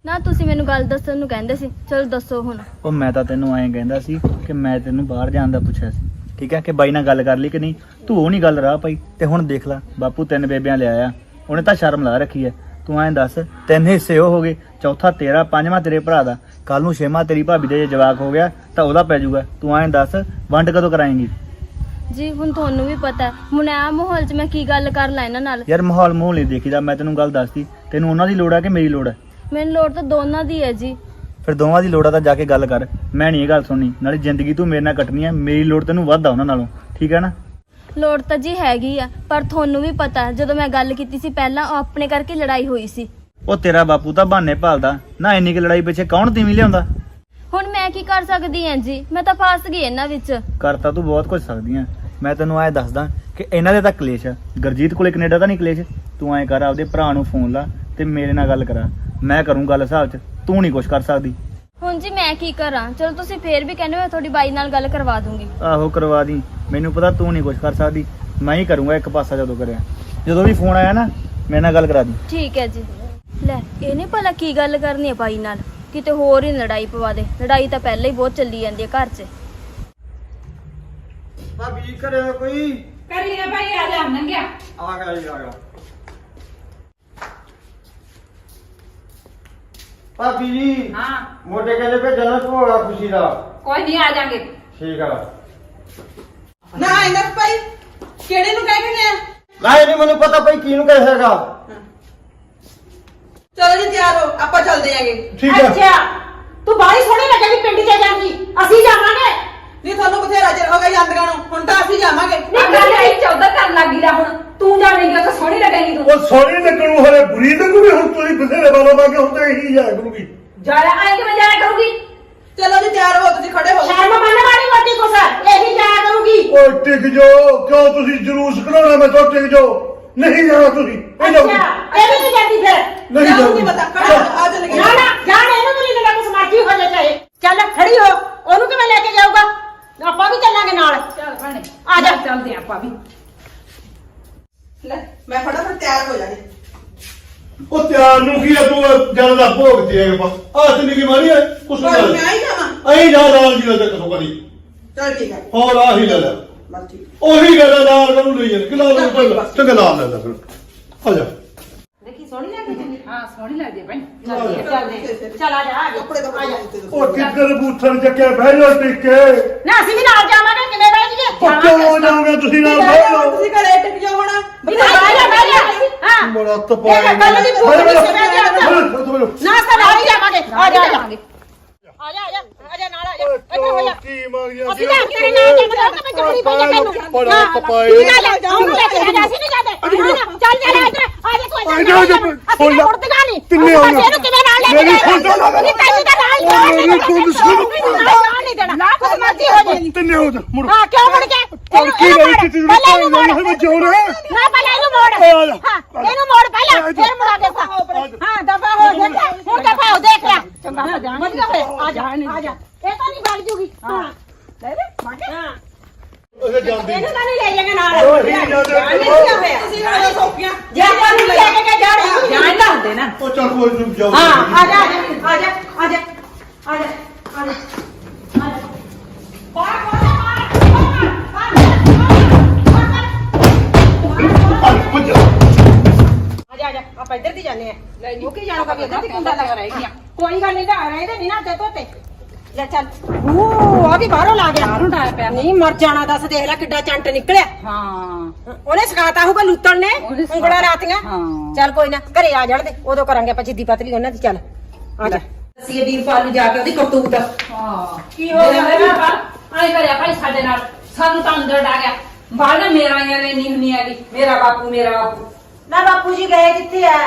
ਨਾ ਤੁਸੀਂ ਮੈਨੂੰ ਗੱਲ ਦੱਸਣ ਨੂੰ ਕਹਿੰਦੇ ਸੀ। ਚਲੋ ਦੱਸੋ ਹੁਣ। ਉਹ ਮੈਂ ਤਾਂ ਤੈਨੂੰ ਐਂ ਕਹਿੰਦਾ ਸੀ ਕਿ ਮੈਂ ਤੈਨੂੰ ਬਾਹਰ ਜਾਣ ਦਾ ਪੁੱਛਿਆ ਸੀ। ਠੀਕ ਹੈ ਕਿ ਬਾਈ ਨਾਲ ਗੱਲ ਕਰ ਲਈ ਕਿ ਨਹੀਂ? ਤੂੰ ਉਹ ਨਹੀਂ ਗੱਲ ਰਾਹ ਪਈ। ਤੇ ਹੁਣ ਦੇਖ ਲੈ ਬਾਪੂ ਤਿੰਨ ਬੇਬਿਆਂ ਲਿਆਇਆ ਉਹਨੇ ਤਾਂ ਸ਼ਰਮ ਲਾ ਰੱਖੀ ਹੈ ਤੂੰ ਐਂ ਦੱਸ ਤਿੰਨ ਹਿੱਸੇ ਉਹ ਹੋ ਗਏ ਚੌਥਾ ਤੇਰਾ ਪੰਜਵਾਂ ਤੇਰੇ ਭਰਾ ਦਾ। ਕੱਲ ਨੂੰ ਛੇਵਾਂ ਤੇਰੀ ਭਾਬੀ ਦੇ ਜੇ ਜਵਾਕ ਹੋ ਗਿਆ ਤਾਂ ਉਹਦਾ ਪੈ ਜਾਊਗਾ। ਤੂੰ ਐਂ ਦੱਸ ਵੰਡ ਕਦੋਂ ਕਰਾਏਂਗੀ? ਜੀ ਹੁਣ ਤੁਹਾਨੂੰ ਵੀ ਪਤਾ ਹੈ। ਹੁਣ ਆ ਮਾਹੌਲ 'ਚ ਮੈਂ ਕੀ ਗੱਲ ਕਰ ਲਾਂ ਇਹਨਾਂ ਨਾਲ? ਯਾਰ ਮਾਹੌਲ ਮੂਹਲ ਨਹੀਂ ਦੇਖੀਦਾ ਮੈਂ ਤੈਨੂੰ ਗੱਲ ਦੱਸਦੀ ਤੈਨੂੰ ਉਹਨਾਂ ਦੀ ਲੋੜ ਹੈ ਕਿ ਮੇਰੀ ਲੋੜ ਹੈ ਮੈਨੂੰ ਲੋੜ ਤਾਂ ਦੋਨਾਂ ਦੀ ਹੈ ਜੀ। ਫਿਰ ਦੋਵਾਂ ਦੀ ਲੋੜ ਆ ਤਾਂ ਜਾ ਕੇ ਗੱਲ ਕਰ। ਮੈਂ ਨਹੀਂ ਇਹ ਗੱਲ ਸੁਣਨੀ। ਨਾਲੇ ਜ਼ਿੰਦਗੀ ਤੂੰ ਮੇਰੇ ਨਾਲ ਕੱਟਣੀ ਹੈ ਮੇਰੀ ਲੋੜ ਤੈਨੂੰ ਵੱਧ ਆ ਉਹਨਾਂ ਨਾਲੋਂ। ਠੀਕ ਹੈ ਨਾ? ਲੋੜ ਤਾਂ ਜੀ ਹੈਗੀ ਆ ਪਰ ਤੁਹਾਨੂੰ ਵੀ ਪਤਾ ਜਦੋਂ ਮੈਂ ਗੱਲ ਕੀਤੀ ਸੀ ਪਹਿਲਾਂ ਉਹ ਆਪਣੇ ਕਰਕੇ ਲੜਾਈ ਹੋਈ ਸੀ। ਉਹ ਤੇਰਾ ਬਾਪੂ ਤਾਂ ਬਹਾਨੇ ਭਾਲਦਾ। ਨਾ ਇੰਨੀ ਕਿ ਲੜਾਈ ਪਿੱਛੇ ਕੌਣ ਤੀਵੀਂ ਲਿਆਉਂਦਾ? ਹੁਣ ਮੈਂ ਕੀ ਕਰ ਸਕਦੀ ਹਾਂ ਜੀ? ਮੈਂ ਤਾਂ ਫਸ ਗਈ ਇਹਨਾਂ ਵਿੱਚ। ਕਰਤਾ ਤੂੰ ਬਹੁਤ ਕੁਝ ਸਕਦੀ ਆ। ਮੈਂ ਤੈਨੂੰ ਐ ਦੱਸਦਾ ਕਿ ਇਹਨਾਂ ਦੇ ਤਾਂ ਕਲੇਸ਼ ਆ। ਗੁਰਜੀਤ ਕੋਲੇ ਕੈਨੇਡਾ ਦਾ ਨਹੀਂ ਕਲੇਸ਼? ਤੂੰ ਐ ਕਰ ਆਪਦੇ ਭਰਾ ਨੂੰ ਫੋਨ ਲਾ। ਤੇ ਮੇਰੇ ਨਾਲ ਗੱਲ ਕਰਾ। ਮੈਂ ਕਰੂੰ ਗੱਲ ਹਿਸਾਬ 'ਚ ਤੂੰ ਨਹੀਂ ਕੁਝ ਕਰ ਸਕਦੀ। ਹੁਣ ਜੀ ਮੈਂ ਕੀ ਕਰਾਂ? ਚਲੋ ਤੁਸੀਂ ਫੇਰ ਵੀ ਕਹਿੰਦੇ ਹੋ ਮੈਂ ਤੁਹਾਡੀ ਬਾਈ ਨਾਲ ਗੱਲ ਕਰਵਾ ਦੂੰਗੀ। ਆਹੋ ਕਰਵਾ ਦੀ। ਮੈਨੂੰ ਪਤਾ ਤੂੰ ਨਹੀਂ ਕੁਝ ਕਰ ਸਕਦੀ। ਮੈਂ ਹੀ ਕਰੂੰਗਾ ਇੱਕ ਪਾਸਾ ਜਦੋਂ ਕਰਿਆ। ਜਦੋਂ ਵੀ ਫੋਨ ਆਇਆ ਨਾ ਮੇਰੇ ਨਾਲ ਗੱਲ ਕਰਾ ਦੀ। ਠੀਕ ਹੈ ਜੀ। ਲੈ ਇਹਨੇ ਭਲਾ ਕੀ ਗੱਲ ਕਰਨੀ ਹੈ ਬਾਈ ਨਾਲ? ਕਿਤੇ ਹੋਰ ਹੀ ਲੜਾਈ ਪਵਾ ਦੇ। ਲੜਾਈ ਤਾਂ ਪਹਿਲਾਂ ਹੀ ਬਹੁਤ ਚੱਲੀ ਜਾਂਦੀ ਹੈ ਘਰ 'ਚ। ਭਾਬੀ ਘਰੇ ਕੋਈ? ਕਰ ਲਿਆ ਭਾਈ ਆ ਜਾ ਨੰਗਿਆ ਆ ਗਿਆ ਜੀ ਆ ਗਿਆ। ਭਾਬੀ ਜੀ ਹਾਂ। ਮੋਟੇ ਕਹਿੰਦੇ ਭੇਜਣਾ ਭੋਗਾ ਖੁਸ਼ੀ ਦਾ। ਕੋਈ ਨਹੀਂ ਆ ਜਾਾਂਗੇ। ਠੀਕ ਆ। ਨਾ ਇਹਨਾਂ ਭਾਈ ਕਿਹੜੇ ਨੂੰ ਕਹਿ ਕੇ ਆ? ਨਹੀਂ ਨਹੀਂ ਮੈਨੂੰ ਪਤਾ ਭਾਈ ਕੀ ਨੂੰ ਕਹੇਗਾ ਚਲੋ ਜੀ ਤਿਆਰ ਹੋ। ਆਪਾਂ ਚੱਲਦੇ ਆਂਗੇ। ਠੀਕ ਹੈ ਅੱਛਾ ਤੂੰ ਬਾਹਲੀ ਸੋਹਣੀ ਲੱਗੇਗੀ ਪਿੰਡ 'ਚ ਜਾਂਦੀ ਅਸੀਂ ਜਾਵਾਂਗੇ। ਨਹੀਂ ਤੁਹਾਨੂੰ ਬਥੇਰਾ ਚਿਰ ਹੋ ਗਿਆ ਜਾਂਦਿਆਂ ਨੂੰ। ਹੁਣ ਤਾਂ ਅਸੀਂ ਜਾਵਾਂਗੇ। ਨਹੀਂ ਗੱਲ ਆਈ ਚੌਧਰ ਕਰਨ ਲੱਗੀ ਦਾ ਹੁਣ। ਤੂੰ ਜਾਵੇਂਗੀ ਤਾਂ ਸੋਹਣੀ ਲੱਗੇਗੀ ਤੂੰ। ਉਹ ਸੋਹਣੀ ਲੱਗਣ ਹਲੇ ਬੁਰੀ ਲੱਗੂਗੀ। ਹੁਣ ਤੁਸੀਂ ਬਥੇਰੇ ਵਾਲਾ ਪਾ ਕੇ ਹੁਣ ਤਾਂ ਇਹੀ ਜਾਇਆ ਕਰੂਗੀ। ਜਾਇਆ ਆਏ ਕਿਵੇਂ ਜਾਇਆ ਕਰੂਗੀ? ਚਲੋ ਜੀ ਤਿਆਰ ਹੋ ਤੁਸੀਂ ਖੜੇ ਹੋ। ਸ਼ਰਮ ਮੰਨ ਵਾਲੀ ਮੋਟੀ ਕੁਛ ਇਹੀ ਜਾਇਆ ਕਰੂਗੀ। ਓਏ ਟਿਕ ਜਾਓ। ਕਿਉਂ ਤੁਸੀਂ ਜਲੂਸ ਕਢਾਉਣਾ ਮੈਂ ਤੋਂ ਟਿਕ ਜਾਓ। ਨਹੀਂ ਜਾਣਾ ਤੁਸੀਂ। ਇਹ ਜਾਓ ਅੱਛਾ ਇਹ ਵੀ ਨਹੀਂ ਜਾਂਦੀ ਫਿਰ। ਨਹੀਂ ਜਾਊਂਗੀ। ਪਤਾ। ਖੜੇ ਆ ਚੱਲ ਗਏ ਨਾ ਨਾ ਜਾਣ ਇਹਨੂੰ ਵੀ ਨਹੀਂ ਕੁਛ ਮਰਜ਼ੀ ਹੋ ਜਾਏ ਚਾਹੇ। ਚੱਲ ਖੜੀ ਹੋ। ਉਹਨੂੰ ਕਿਵੇਂ ਕੇ ਚੱਲਾਂਗੇ ਨਾਲ। ਚੱਲ ਭੈਣੇ ਆ ਜਾ। ਚੱਲਦੇ ਆਪਾਂ ਵੀ। ਲੈ ਮੈਂ ਫਟਾਫਟ ਤਿਆਰ ਹੋ ਜਾਣੀ ਉਹ ਤਿਆਰ ਨੂੰ ਕੀ ਆ ਤੂੰ ਜਦ ਦਾ ਭੋਗ ਤੇ ਆਏ ਬਸ ਆ ਜ਼ਿੰਦਗੀ ਮਾਰੀ ਹੈ ਕੁਛ ਪਰ ਨਹੀਂ ਮੈਂ ਹੀ ਜਾਵਾਂ। ਅਹੀਂ ਜਾ ਨਾਲ ਜੀ ਦਾ ਕਦੋਂ। ਕਰੀ ਚਲ ਠੀਕ ਹੈ ਹੋਰ ਆਹੀ ਲੈ ਲੈ। ਬਸ ਠੀਕ। ਉਹੀ ਗੱਲ ਆ, ਨਾਲ ਕਰੂ ਲਈ ਜਾਂਦੇ ਕਿਲਾ ਨੂੰ ਚੰਗਾ ਨਾਲ ਲੈ ਲੈ ਫਿਰ। ਆ ਜਾ। ਦੇਖੀ ਸੋਹਣੀ ਲੱਗਦੀ ਤੈਨੂੰ ਹਾਂ ਸੋਹਣੀ ਲੱਗਦੀ ਹੈ ਭੈਣ ਚੱਲ ਦੇ, ਚੱਲ ਦੇ ਚੱਲ ਆ ਜਾ ਆ ਜਾ ਕੱਪੜੇ ਤਾਂ ਆ ਜਾ ਉਹ ਕਿੱਧਰ ਬੂਥਰ ਚੱਕਿਆ ਬਹਿ ਜਾ ਟਿੱਕੇ ਨਾ ਅਸੀਂ ਵੀ ਨਾਲ ਜਾਵਾਂਗੇ ਕਿਵੇਂ ਬਹਿ ਜੀਏ ਉਹ ਕਿਉਂ ਜਾਓਗੇ ਤੁਸੀਂ ਨਾਲ ਬਹਿ ਜਾਓ ਤੁਸੀਂ ਘਰੇ ਟਿਕ ਜਾਓ ਹੁਣ ਵੀ ਤਾਂ ਬਹਿ ਜਾ ਬਹਿ ਜਾ ਹਾਂ ਬੜਾ ਤਪਾ ਇਹ ਗੱਲ ਦੀ ਭੁੱਖ ਨਹੀਂ ਸੀ ਬਹਿ ਜਾ ਨਾ ਤਾਂ ਨਾਲ ਹੀ ਜਾਵਾਂਗੇ ਆ ਜਾ ਆ ਜਾ ਆ ਜਾ ਕੀ ਮੰਗ ਗਿਆ ਅਸੀਂ ਤਾਂ ਤੇਰੇ ਨਾਲ ਚੱਲਦਾ ਕਿ ਮੈਂ ਚੱਲਣੀ ਪਈ ਆ ਤੈਨੂੰ ਹੋ ਜੇ ਮੁੜ ਹਾਂ ਕਿਉਂ ਮੁੜ ਕੇ? ਔਰ ਕੀ ਨਹੀਂ ਕਿਤੇ ਨੂੰ ਕੋਈ ਨਾ ਪਹਿਲਾਂ ਇਹਨੂੰ ਮੋੜ। ਆ ਜਾ। ਹਾਂ ਇਹਨੂੰ ਮੋੜ ਪਹਿਲਾਂ। ਫਿਰ ਮੁੜਾ ਦੇ ਹਾਂ ਦਫਾ ਹੋ ਜਾ ਹੁਣ ਦਫਾ ਹੋ ਦੇਖ ਲੈ। ਚੰਗਾ ਹੋ ਜਾ ਵਧੀਆ ਹੋਇਆ ਆ ਜਾ। ਆ ਜਾ। ਇਹ ਤਾਂ ਨਹੀਂ ਵਗ ਜੂਗੀ। ਹਾਂ। ਲੈ ਦੇ ਹਾਂ। ਉਹ ਜਾਂਦੀ। ਇਹਨੂੰ ਤਾਂ ਨਹੀਂ ਲੈ ਜਾਏਗਾ ਨਾਲ। ਉਹੀ ਜਾਂਦੇ। ਤੁਸੀਂ ਹੁਣ ਸੌਖੀਆਂ ਜੇ ਆਪਾਂ ਨੂੰ ਲੈ ਕੇ ਜਾਣਾ ਜਾਣ ਦਾ ਹੁੰਦੇ ਨਾ। ਉਹ ਚੱਲ ਕੋਈ ਨਹੀਂ ਜਾਓ। ਹਾਂ ਆ ਜਾ ਆ ਜਾ ਆ ਜਾ ਆ ਜਾ ਆ ਜਾ ਆ ਆ ਆ ਆ ਜਾ ਆਪਾਂ ਇੱਧਰ ਦੀ ਜਾਂਦੇ ਆ। ਉਹ ਕੀ ਜਾਣੋਗਾ ਵੀ ਇੱਧਰ ਦੀ ਕੁੰਡਾ ਲੱਗ ਰਹੀ ਗਿਆ। ਕੋਈ ਗੱਲ ਨਹੀਂ ਤਾਂ ਰਹਿੰਦੇ ਨਹੀਂ ਨਾ ਤੇ ਤੋਤੇ ਲੈ ਚੱਲ। ਉਹ ਆ ਵੀ ਬਾਹਰੋਂ ਲਾ ਗਿਆ। ਬਾਹਰੋਂ ਡਾਇਆ ਪਿਆ। ਨਹੀਂ ਮਰ ਜਾਣਾ ਦੱਸ ਦੇਖ ਲੈ ਕਿੱਡਾ ਚੰਟ ਨਿਕਲਿਆ। ਹਾਂ। ਉਹਨੇ ਸਿਖਾਤਾ ਹੋਊਗਾ ਲੂਤਣ ਨੇ ਉਹਨੇ ਸਿਖਾਤਾ। ਉਂਗਲਾਂ ਰਾਤੀਆਂ ਹਾਂ। ਚੱਲ ਕੋਈ ਨਾ ਘਰੇ ਆ ਜਾਣ ਦੇ। ਉਦੋਂ ਕਰਾਂਗੇ ਆਪਾਂ ਜਿੱਦੀ ਪਤਲੀ ਉਹਨਾਂ ਦੀ ਚੱਲ। ਆ ਜਾ। ਅਸੀਂ ਵੀਰਪਾਲ ਨੂੰ ਜਾ ਕੇ ਉਹਦੀ ਕਰਤੂਤ। ਹਾਂ। ਕੀ ਹੋ ਗਿਆ? ਮੇਰੇ ਨਾਲ ਆਏ ਕਰਿਆ ਭਾਈ ਸਾਡੇ ਨਾਲ। ਸਾਨੂੰ ਤਾਂ ਅੰਦਰ ਡਾ ਗਿਆ। ਬਾਹਰ ਨਾ ਮੇਰਾ ਆਇਆ ਨੇ ਨਹੀਂ ਹੁੰਨੀ ਹੈਗੀ ਮੇਰਾ ਬਾਪੂ ਮੇਰਾ ਬਾਪੂ। ਨਾ ਬਾਪੂ ਜੀ ਗਏ ਕਿੱਥੇ ਆ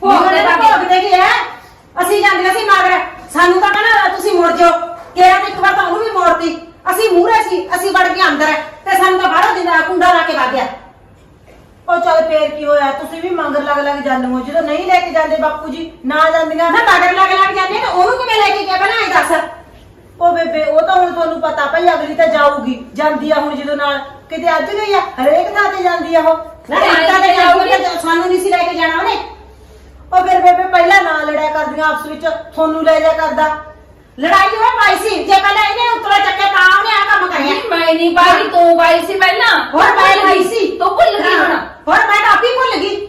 ਭੋਗ ਤੇ ਤਾਂ ਭੋਗ ਤੇ ਗਿਆ ਅਸੀਂ ਜਾਂਦੇ ਸੀ ਮਗਰ। ਸਾਨੂੰ ਤਾਂ ਕਹਿੰਦਾ ਤੁਸੀਂ ਮੁੜ ਜਾਓ। ਕਿਹਾ ਤੇ ਇੱਕ ਵਾਰ ਤਾਂ ਉਹਨੂੰ ਵੀ ਮੋੜਤੀ। ਅਸੀਂ ਮੂਹਰੇ ਸੀ ਅਸੀਂ ਵੜ ਕੇ ਅੰਦਰ ਤੇ ਸਾਨੂੰ ਤਾਂ ਬਾਹਰੋਂ ਦਿਨ ਕੁੰਡਾ ਲਾ ਕੇ ਵਗ ਗਿਆ ਉਹ ਚੱਲ ਫੇਰ ਕੀ ਹੋਇਆ ਤੁਸੀਂ ਵੀ ਮੰਗਰ ਲੱਗ ਲੱਗ ਜਾਂਦੇ ਹੋ। ਜਦੋਂ ਨਹੀਂ ਲੈ ਕੇ ਜਾਂਦੇ ਬਾਪੂ ਜੀ ਨਾ ਜਾਂਦੀਆਂ। ਨਾ ਮਗਰ ਲੱਗ ਲੱਗ ਜਾਂਦੇ ਤੇ ਉਹਨੂੰ ਕਿਵੇਂ ਲੈ ਕੇ ਗਿਆ? ਪਹਿਲਾਂ ਇਹ ਦੱਸ। ਉਹ ਬੇਬੇ ਉਹ ਤਾਂ ਹੁਣ ਤੁਹਾਨੂੰ ਪਤਾ ਭਈ ਅਗਲੀ ਤਾਂ ਜਾਊਗੀ। ਜਾਂਦੀ ਆ ਹੁਣ ਜਦੋਂ ਨਾਲ। ਕਿਤੇ ਅੱਜ ਗਈ ਆ? ਹਰੇਕ ਥਾਂ ਤੇ ਜਾਂਦੀ ਆ ਉਹ। ਨਾ ਤੇ ਜਾਊਗੀ ਤੇ ਸਾਨੂੰ ਨਹੀਂ ਸੀ ਲੈ ਕੇ ਜਾਣਾ ਉਹਨੇ। ਉਹ ਫਿਰ ਬੇਬੇ ਪਹਿਲਾਂ ਨਾ ਲੜਿਆ ਕਰਦੀਆਂ ਆਪਸ ਵਿੱਚ ਤੁਹਾਨੂੰ ਲੈ ਜਾ ਕਰਦਾ। ਲੜਾਈ ਉਹ ਪਾਈ ਸੀ ਜੇ ਪਹਿਲਾਂ ਇਹਨੇ ਉਤਰਾ ਚੱਕੇ ਤਾਂ ਉਹਨੇ ਆ ਕੰਮ ਕਰਿਆ। ਮੈਂ ਨਹੀਂ ਪਾਈ ਤੂੰ ਪਾਈ ਸੀ ਪਹਿਲਾਂ। ਹੋਰ ਮੈਂ ਪਾਈ ਸੀ। ਤੂੰ ਭੁੱਲ ਗਈ ਹੁਣ। ਹੋਰ ਮੈਂ ਆਪੀ ਭੁੱਲ ਗਈ।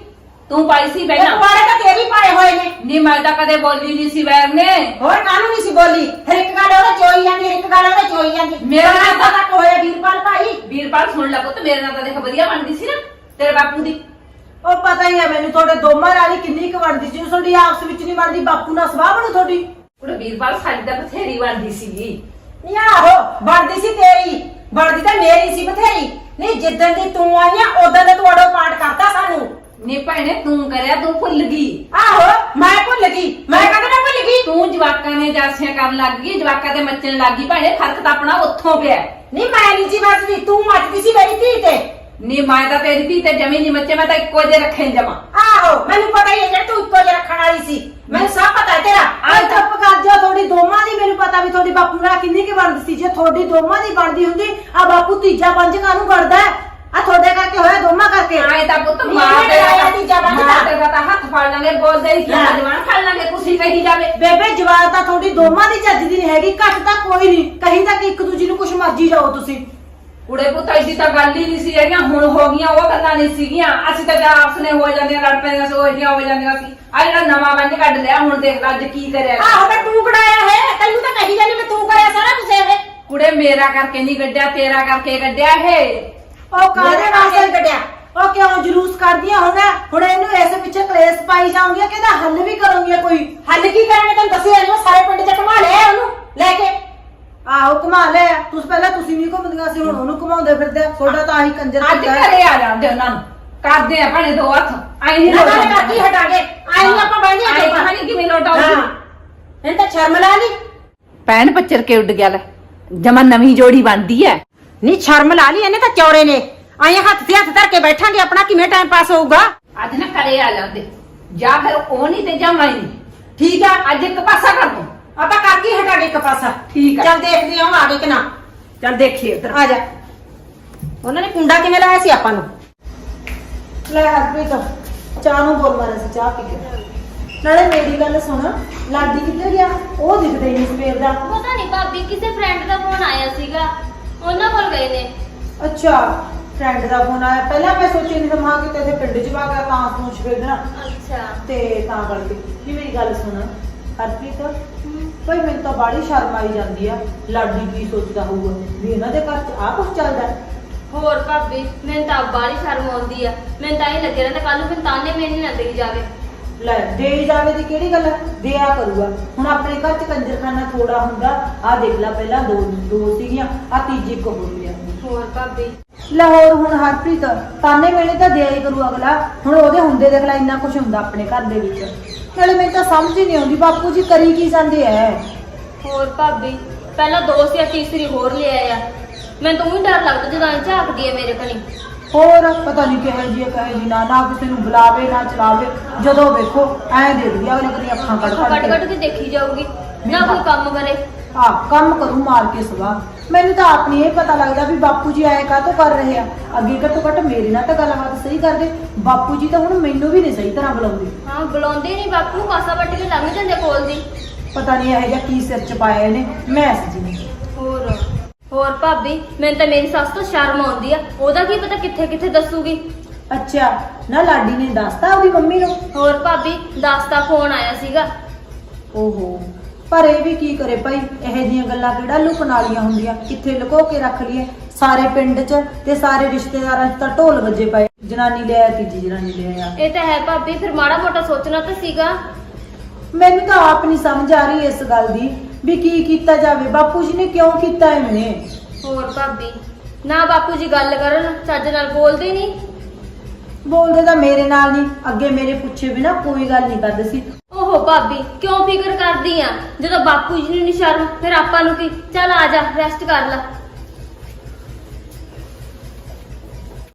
ਤੂੰ ਪਾਈ ਸੀ ਪਹਿਲਾਂ। ਪੁਆੜੇ ਤਾਂ ਤੇਰੀ ਪਾਏ ਹੋਏ ਨੇ। ਨਹੀਂ ਮੈਂ ਤਾਂ ਕਦੇ ਬੋਲੀ ਨਹੀਂ ਸੀ ਵੈਰ ਨੇ। ਹੋਰ ਕਾਹਨੂੰ ਨਹੀਂ ਸੀ ਬੋਲੀ? ਹਰ ਇੱਕ ਗੱਲ ਉਹਦੇ ਚੋਈ ਜਾਂਦੀ ਹਰ ਇੱਕ ਗੱਲ ਉਹਦੇ ਚੋਈ ਜਾਂਦੀ। ਮੇਰਾ ਤਾਂ ਤਾਂ- ਤੱਕ ਹੋਇਆ ਵੀਰਪਾਲ ਭਾਈ। ਵੀਰਪਾਲ ਸੁਣ ਲੈ ਪੁੱਤ ਮੇਰੇ ਨਾਲ ਤਾਂ ਦੇਖ ਵਧੀਆ ਬਣਦੀ ਸੀ ਨਾ ਤੇਰੇ ਬਾਪੂ ਦੀ। ਉਹ ਪਤਾ ਹੀ ਆ ਮੈਨੂੰ ਤੁਹਾਡੇ ਨਾਲ ਹੀ ਕਿੰਨੀ ਕੁ ਬਣਦੀ ਸੀ ਤੁਹਾਡੀ ਆਪਸ ਵਿੱਚ ਨਹੀਂ ਬਣਦੀ ਬਾਪੂ ਨਾਲ ਸਵਾਹ ਬਣੂ ਤੁਹਾਡੀ? ਕੁੜੇ ਵੀਰਪਾਲ ਸਾਡੀ ਤਾਂ ਬਥੇਰੀ ਬਣਦੀ ਸੀਗੀ। ਨਹੀਂ ਆਹੋ ਬਣਦੀ ਸੀ ਤੇਰੀ ਬਣਦੀ ਤਾਂ ਮੇਰੀ ਸੀ ਬਥੇਰੀ। ਨਹੀਂ ਜਿੱਦਣ ਦੀ ਤੂੰ ਆਈ ਆ ਉਦੋਂ ਦਾ ਤੂੰ ਅੜੋ ਪਾਠ ਕਰਤਾ ਸਾਨੂੰ। ਨੀ ਭੈਣੇ ਤੂੰ ਕਰਿਆ ਤੂੰ ਭੁੱਲ ਗਈ। ਆਹੋ ਮੈਂ ਭੁੱਲ ਗਈ ਮੈਂ ਕਦੇ ਨਾ ਭੁੱਲ ਗਈ? ਤੂੰ ਜਵਾਕਾਂ ਨੇ ਜਾਸੀਆਂ ਕਰਨ ਲੱਗ ਗਈ ਜਵਾਕਾਂ ਤੇ ਮੱਚਣ ਲੱਗ ਗਈ ਭੈਣੇ ਫ਼ਰਕ ਤਾਂ ਆਪਣਾ ਉੱਥੋਂ ਪਿਆ। ਨਹੀਂ ਮੈਂ ਨਹੀਂ ਜੀ ਮੱਚਦੀ ਤੂੰ ਮੱਚਦੀ ਸੀ ਮੇਰੀ ਧੀ ਤੇ। ਨੀ ਮੈਂ ਤਾਂ ਤੇਰੀ ਧੀ ਤੇ ਜਮੀ ਨਹੀਂ ਮੱਚੇ ਮੈਂ ਤਾਂ ਇੱਕੋ ਜੇ ਰੱਖੇ ਜਮਾ। ਆਹੋ ਮੈਨੂੰ ਪਤਾ ਹੀ ਹੈ ਕਿ ਤੂੰ ਇੱਕੋ ਜਿਹਾ ਰੱਖਣ ਵਾਲੀ ਸੀ। ਮੈਨੂੰ ਸਭ ਪਤਾ ਹੈ ਤੇਰਾ। ਆ ਚੁੱਪ ਕਰ ਜਾ ਤੁਹਾਡੀ ਦੋਵਾਂ ਦੀ ਮੈਨੂੰ ਪਤਾ ਵੀ ਤੁਹਾਡੀ ਬਾਪੂ ਨਾਲ ਕਿੰਨੀ ਕੁ ਬਣਦੀ ਸੀ। ਜੇ ਤੁਹਾਡੀ ਦੋਵਾਂ ਦੀ ਬਣਦੀ ਹੁੰਦੀ ਆ ਬਾਪੂ ਤੀਜਾ ਪੰਜ ਕਾਹਨੂੰ ਬਣਦਾ ਆ ਤੁਹਾਡੇ ਕਰਕੇ ਹੋਇਆ ਦੋਵਾਂ ਕਰਕੇ। ਆਏ ਤਾਂ ਪੁੱਤ ਨੀ ਮਾਂ ਤੇਰਾ ਲਾਇਆ ਤੀਜਾ ਬੰਦ ਮਾਂ ਕਰ। ਤੇਰਾ ਤਾਂ ਹੱਥ ਫੜ ਲਾਂਗੇ ਬੋਲਦੇ ਹੀ ਲੈ। ਜਵਾਨ ਫੜ ਲਾਂਗੇ ਕੁਛ ਕਹੀ ਜਾਵੇ। ਬੇਬੇ ਜਵਾਨ ਤਾਂ ਤੁਹਾਡੀ ਦੋਵਾਂ ਦੀ ਚੱਜ ਦੀ ਨਹੀਂ ਹੈਗੀ ਘੱਟ ਤਾਂ ਕੋਈ ਨਹੀਂ ਕਹੀਂ ਤਾਂ ਕਿ ਇੱਕ ਦੂਜੀ ਨੂੰ ਕੁਛ ਮਰਜ਼ੀ ਜਾਓ ਤੁਸੀਂ। ਕੁੜੇ ਪੁੱਤ ਐਡੀ ਤਾਂ ਗੱਲ ਹੀ ਨਹੀਂ ਸੀ ਹੈਗੀਆਂ ਹੁਣ ਹੋ ਗਈਆਂ ਉਹ ਗੱਲਾਂ ਨਹੀਂ ਸੀਗੀਆਂ। ਅਸੀਂ ਤਾਂ ਜਾਂ ਆਪਸ ਨੇ ਹੋ ਜਾਂਦੀਆਂ ਲੜ ਪੈਂਦੀਆਂ ਸੀ ਜਿਹੀਆਂ ਹੋ ਜਾਂਦੀਆਂ ਸੀ। ਆ ਜਿਹੜਾ ਨਵਾਂ ਬੰਦ ਕੱਢ ਲਿਆ ਹੁਣ ਦੇਖ ਲੈ ਅੱਜ ਕੀ ਕਰਿਆ ਆਹੋ ਮੈਂ ਤੂੰ ਕਢਾਇਆ ਹੈ? ਤੈਨੂੰ ਤਾਂ ਕਹੀ ਜਾਂਦੀ ਮੈਂ ਤੂੰ ਕਰਿਆ ਸਾਰਾ ਕੁਝ ਇਹ ਕੁੜੇ ਮੇਰਾ ਕਰਕੇ ਨਹੀਂ ਕੱਢਿਆ ਤੇਰਾ ਕਰਕੇ ਕੱਢਿਆ ਇਹ। ਉਹ ਕਾਹਦੇ ਵਾਸਤੇ ਕੱਢਿਆ? ਉਹ ਕਿਉਂ ਜਲੂਸ ਕਰਦੀਆਂ ਹੁਣ? ਹੁਣ ਇਹਨੂੰ ਇਸ ਪਿੱਛੇ ਕਲੇਸ਼ ਪਾਈ ਜਾਉਂਗੀਆਂ ਕਿ ਇਹਦਾ ਹੱਲ ਵੀ ਕਰੋਗੀਆਂ ਕੋਈ। ਹੱਲ ਕੀ ਕਰਾਂਗੇ ਤੈਨੂੰ ਦੱਸਿਆ ਇਹਨੂੰ ਸਾਰੇ ਪਿੰਡ ਚ ਘੁਮਾ ਲਿਆ ਉਹਨੂੰ। ਲੈ ਕੇ। ਆਹੋ ਘੁਮਾ ਲਿਆ ਤੁਸੀਂ ਪਹਿਲਾਂ ਤੁਸੀਂ ਵੀ ਘੁੰਮਦੀਆਂ ਸੀ ਹੁਣ ਉਹਨੂੰ ਘੁਮਾਉਂਦੇ ਫਿਰਦੇ ਆ। ਤੁਹਾਡਾ ਤਾਂ ਆਹੀ ਕੰਜਰ ਅੱਜ ਕੀਤਾ ਹੈ। ਘਰੇ ਆ ਜਾਂਦੇ ਉਹਨਾਂ ਨੂੰ। ਕਰਦੇ ਆ ਭਾਣੇ ਦੋ ਹੱਥ। ਆਈ ਨਹੀਂ ਨਾ ਗੱਲ ਕਰਦੀ ਹਟਾਗੇ ਆਈ ਆਪਾਂ ਬਹਿੰਦੇ ਆਈ ਆ ਕਹਾਣੀ ਕਿਵੇਂ ਲੋਟਾਉਂਦੀ ਹਾਂ। ਇਹਨੂੰ ਤਾਂ ਸ਼ਰਮ ਲਾ ਲਈ। ਪੈਣ ਪੱਚਰ ਕੇ ਉੱਡ ਗਿਆ ਲੈ। ਜਮਾ ਨਵੀਂ ਜੋੜੀ ਬਣਦੀ ਐ। ਨਹੀਂ ਸ਼ਰਮ ਲਾ ਲਈ ਇਹਨੇ ਤਾਂ ਚੌਰੇ ਨੇ। ਆਏ ਹੱਥ ਤੇ ਹੱਥ ਧਰ ਕੇ ਬੈਠਾਂਗੇ ਆਪਣਾ ਕਿਵੇਂ ਟਾਈਮ ਪਾਸ ਹੋਊਗਾ? ਅੱਜ ਨਾ ਘਰੇ ਆ ਜਾਂਦੇ। ਜਾਂ ਫਿਰ ਉਹ ਨਹੀਂ ਤੇ ਜਾਂ ਮੈਂ ਨਹੀਂ ਠੀਕ ਆ ਅੱਜ ਇੱਕ ਪਾਸਾ ਕਰ ਦੂੰ। ਆਪਾਂ ਕਰਕੇ ਹੀ ਹਟਾਗੇ ਇੱਕ ਪਾਸਾ? ਠੀਕ ਆ। ਚੱਲ ਦੇਖਦੇ ਹਾਂ ਉਹ ਆ ਗਏ ਕਿ ਨਾ। ਚੱਲ ਦੇਖੀਏ ਉਧਰ ਆ ਜਾ। ਉਹਨਾਂ ਨੇ ਕੁੰਡਾ ਕਿਵੇਂ ਲਾਇਆ ਸੀ ਆਪਾਂ ਨੂੰ? ਲੈ ਹਰਪ੍ਰੀਤ ਚਾਹ ਨੂੰ ਬੋਲ ਮਾਰੇ ਸੀ ਚਾਹ ਪੀ ਕੇ। ਨਾਲੇ ਮੇਰੀ ਗੱਲ ਸੁਣ ਲਾਡੀ ਕਿੱਥੇ ਗਿਆ? ਉਹ ਦਿਖਦਾ ਹੀ ਨਹੀਂ ਸਵੇਰ ਦਾ। ਪਤਾ ਨਹੀਂ ਭਾਬੀ ਕਿਸੇ ਫਰੈਂਡ ਦਾ ਫੋਨ ਆਇਆ ਸੀਗਾ। ਉਹਨਾਂ ਕੋਲ ਗਏ ਨੇ। ਅੱਛਾ ਫਰੈਂਡ ਦਾ ਫੋਨ ਆਇਆ। ਪਹਿਲਾਂ ਮੈਂ ਸੋਚੀ ਨਹੀਂ ਸਮਾਂ ਕਿ ਤੇਰੇ ਪਿੰਡ ਚ ਵਾ ਗਿਆ ਤਾਂ ਤੂੰ ਸ਼ਵੇਦਣਾ ਅੱਛਾ। ਤੇ ਤਾਂ ਕਰਕੇ। ਵੀ ਮੇਰੀ ਗੱਲ ਸੁਣ ਹਰਪ੍ਰੀਤ ਭਾਈ ਮੈਨੂੰ ਤਾਂ ਬਾੜੀ ਸ਼ਰਮ ਆਈ ਜਾਂਦੀ ਆ ਲਾਡੀ ਕੀ ਸੋਚਦਾ ਹੋਊਗਾ ਵੀ ਇਹਨਾਂ ਦੇ ਘਰ ਚ ਆ ਕੁਝ ਚੱਲਦਾ ਹੋਰ ਭਾਬੀ ਮੈਨੂੰ ਤਾਂ ਬਾਲੀ ਸ਼ਰਮ ਆਉਂਦੀ ਆ। ਮੈਨੂੰ ਤਾਂ ਇਹ ਲੱਗੇ ਰਹਿੰਦਾ ਕੱਲ ਨੂੰ ਫਿਰ ਤਾਨੇ ਮੈਨੂੰ ਨਾ ਦੇਈ ਜਾਵੇ। ਲੈ ਦੇ ਜਾਵੇ ਦੀ ਕਿਹੜੀ ਗੱਲ ਆ? ਦਿਆ ਕਰੂਗਾ। ਹੁਣ ਆਪਣੇ ਘਰ ਚ ਕੰਜਰਖਾਨਾ ਥੋੜਾ ਹੁੰਦਾ ਆ ਦੇਖ ਲੈ ਪਹਿਲਾਂ ਦੋ ਦੋ ਸੀਗੀਆਂ ਆ ਤੀਜੀ ਇੱਕ ਹੋ ਗਿਆ ਹੋਰ ਭਾਬੀ। ਲਾਹੌਰ ਹੁਣ ਹਰਪ੍ਰੀਤ ਤਾਨੇ ਵੇਲੇ ਤਾਂ ਦਿਆ ਹੀ ਕਰੂ ਅਗਲਾ। ਹੁਣ ਉਹਦੇ ਹੁੰਦੇ ਦੇਖ ਲੈ ਇੰਨਾ ਕੁਝ ਹੁੰਦਾ ਆਪਣੇ ਘਰ ਦੇ ਵਿੱਚ। ਨਾਲੇ ਮੈਨੂੰ ਤਾਂ ਸਮਝ ਹੀ ਨਹੀਂ ਆਉਂਦੀ ਬਾਪੂ ਜੀ ਕਰੀ ਕੀ ਜਾਂਦੇ ਐ? ਹੋਰ ਭਾਬੀ ਪਹਿਲਾਂ ਦੋ ਸੀ ਆ ਤੀਸਰੀ ਹੋਰ ਲੈ ਆਇਆ। ਮੈਨੂੰ ਤਾਂ ਉਹੀ ਡਰ ਲੱਗਦਾ ਜਦੋਂ ਐਂ ਝਾਕਦੀ ਹੈ ਮੇਰੇ ਕਣੀ ਹੋਰ ਪਤਾ ਨਹੀਂ ਕਿਹੋ ਜੀ ਕਹੇ ਜੀ ਨਾ ਨਾ ਕਿਸੇ ਨੂੰ ਬੁਲਾਵੇ ਨਾ ਚਲਾਵੇ ਜਦੋਂ ਵੇਖੋ ਐ ਦੇਖਦੀ ਆ ਅਗਲੀ ਕਦੀ ਅੱਖਾਂ ਕੱਢ ਕੱਢ ਕੱਟ ਕੇ ਕੇ ਦੇਖੀ ਜਾਊਗੀ ਨਾ ਕੋਈ ਕੰਮ ਕਰੇ। ਆ ਕੰਮ ਕਰੂ ਮਾਰ ਕੇ ਸਵਾ ਮੈਨੂੰ ਤਾਂ ਆਪ ਨਹੀਂ ਇਹ ਪਤਾ ਲੱਗਦਾ ਵੀ ਬਾਪੂ ਜੀ ਆਏ ਕਾਹਤੋਂ ਕਰ ਰਹੇ ਆ। ਅੱਗੇ ਘੱਟੋ ਘੱਟ ਮੇਰੇ ਨਾਲ ਤਾਂ ਗੱਲਬਾਤ ਸਹੀ ਕਰਦੇ। ਬਾਪੂ ਜੀ ਤਾਂ ਹੁਣ ਮੈਨੂੰ ਵੀ ਨਹੀਂ ਸਹੀ ਤਰ੍ਹਾਂ ਬੁਲਾਉਂਦੇ। ਹਾਂ ਬੁਲਾਉਂਦੇ ਨਹੀਂ ਬਾਪੂ ਕਾਸਾ ਵੱਟ ਕੇ ਲੰਘ ਜਾਂਦੇ ਕੋਲ ਦੀ। ਪਤਾ ਨਹੀਂ ਇਹੋ ਜਿਹਾ ਕੀ ਸਿਰ ਚ ਪਾਇਆ ਇਹਨੇ ਮੈਸ ਜੀ ਨੇ ਹੋਰ ਹੋਰ ਭਾਬੀ ਮੈਨੂੰ ਤਾਂ ਮੇਰੀ ਸੱਸ ਤੋਂ ਸ਼ਰਮ ਆਉਂਦੀ ਆ। ਉਹਦਾ ਕੀ ਪਤਾ ਕਿੱਥੇ ਕਿੱਥੇ ਦੱਸੂਗੀ? ਅੱਛਾ ਨਾ ਲਾਡੀ ਨੇ ਦੱਸਤਾ ਉਹਦੀ ਮੰਮੀ ਨੂੰ? ਹੋਰ ਭਾਬੀ ਦੱਸ ਦਾ ਫੋਨ ਆਇਆ ਸੀਗਾ। ਓਹੋ। ਪਰ ਇਹ ਵੀ ਕੀ ਕਰੇ ਭਾਈ? ਇਹੋ ਜਿਹੀਆਂ ਗੱਲਾਂ ਕਿਹੜਾ ਲੁਕਣ ਵਾਲੀਆਂ ਹੁੰਦੀਆਂ? ਕਿੱਥੇ ਲੁਕੋ ਕੇ ਰੱਖ ਲਈਏ? ਸਾਰੇ ਪਿੰਡ 'ਚ ਤੇ ਸਾਰੇ ਰਿਸ਼ਤੇਦਾਰਾਂ 'ਚ ਤਾਂ ਢੋਲ ਵੱਜੇ ਪਏ। ਜਨਾਨੀ ਲੈ ਆ ਤੀਜੀ ਜਨਾਨੀ ਲੈ ਆ। ਇਹ ਤਾਂ ਹੈ ਭਾਬੀ ਫਿਰ ਮਾੜਾ ਮੋਟਾ ਸੋਚਣਾ ਤਾਂ ਸੀਗਾ। ਮੈਨੂੰ ਤਾਂ ਆਪ ਨਹੀਂ ਸਮਝ ਆ ਰਹੀ ਇਸ ਗੱਲ ਦੀ ਵੀ ਕੀ ਕੀਤਾ ਜਾਵੇ। ਬਾਪੂ ਜੀ ਨੇ ਕਿਉਂ ਕੀਤਾ ਐਵੇਂ ਹੋਰ ਭਾਬੀ ਨਾ ਬਾਪੂ ਜੀ ਗੱਲ ਕਰਨ ਚੱਜ ਨਾਲ ਬੋਲਦੇ ਨਹੀਂ ਬੋਲਦੇ ਤਾਂ ਮੇਰੇ ਨਾਲ ਨਹੀਂ, ਅੱਗੇ ਮੇਰੇ ਪੁੱਛੇ ਬਿਨਾ ਕੋਈ ਗੱਲ ਨਹੀਂ ਕਰਦੇ ਸੀ। ਓਹੋ ਭਾਬੀ, ਕਿਉਂ ਫਿਕਰ ਕਰਦੀ ਆ? ਜਦੋਂ ਬਾਪੂ ਜੀ ਨੂੰ ਨੀ ਸ਼ਰਮ ਫਿਰ ਆਪਾਂ ਨੂੰ ਕੀ? ਚੱਲ ਆ ਜਾ ਰੈਸਟ ਕਰ ਲੈ।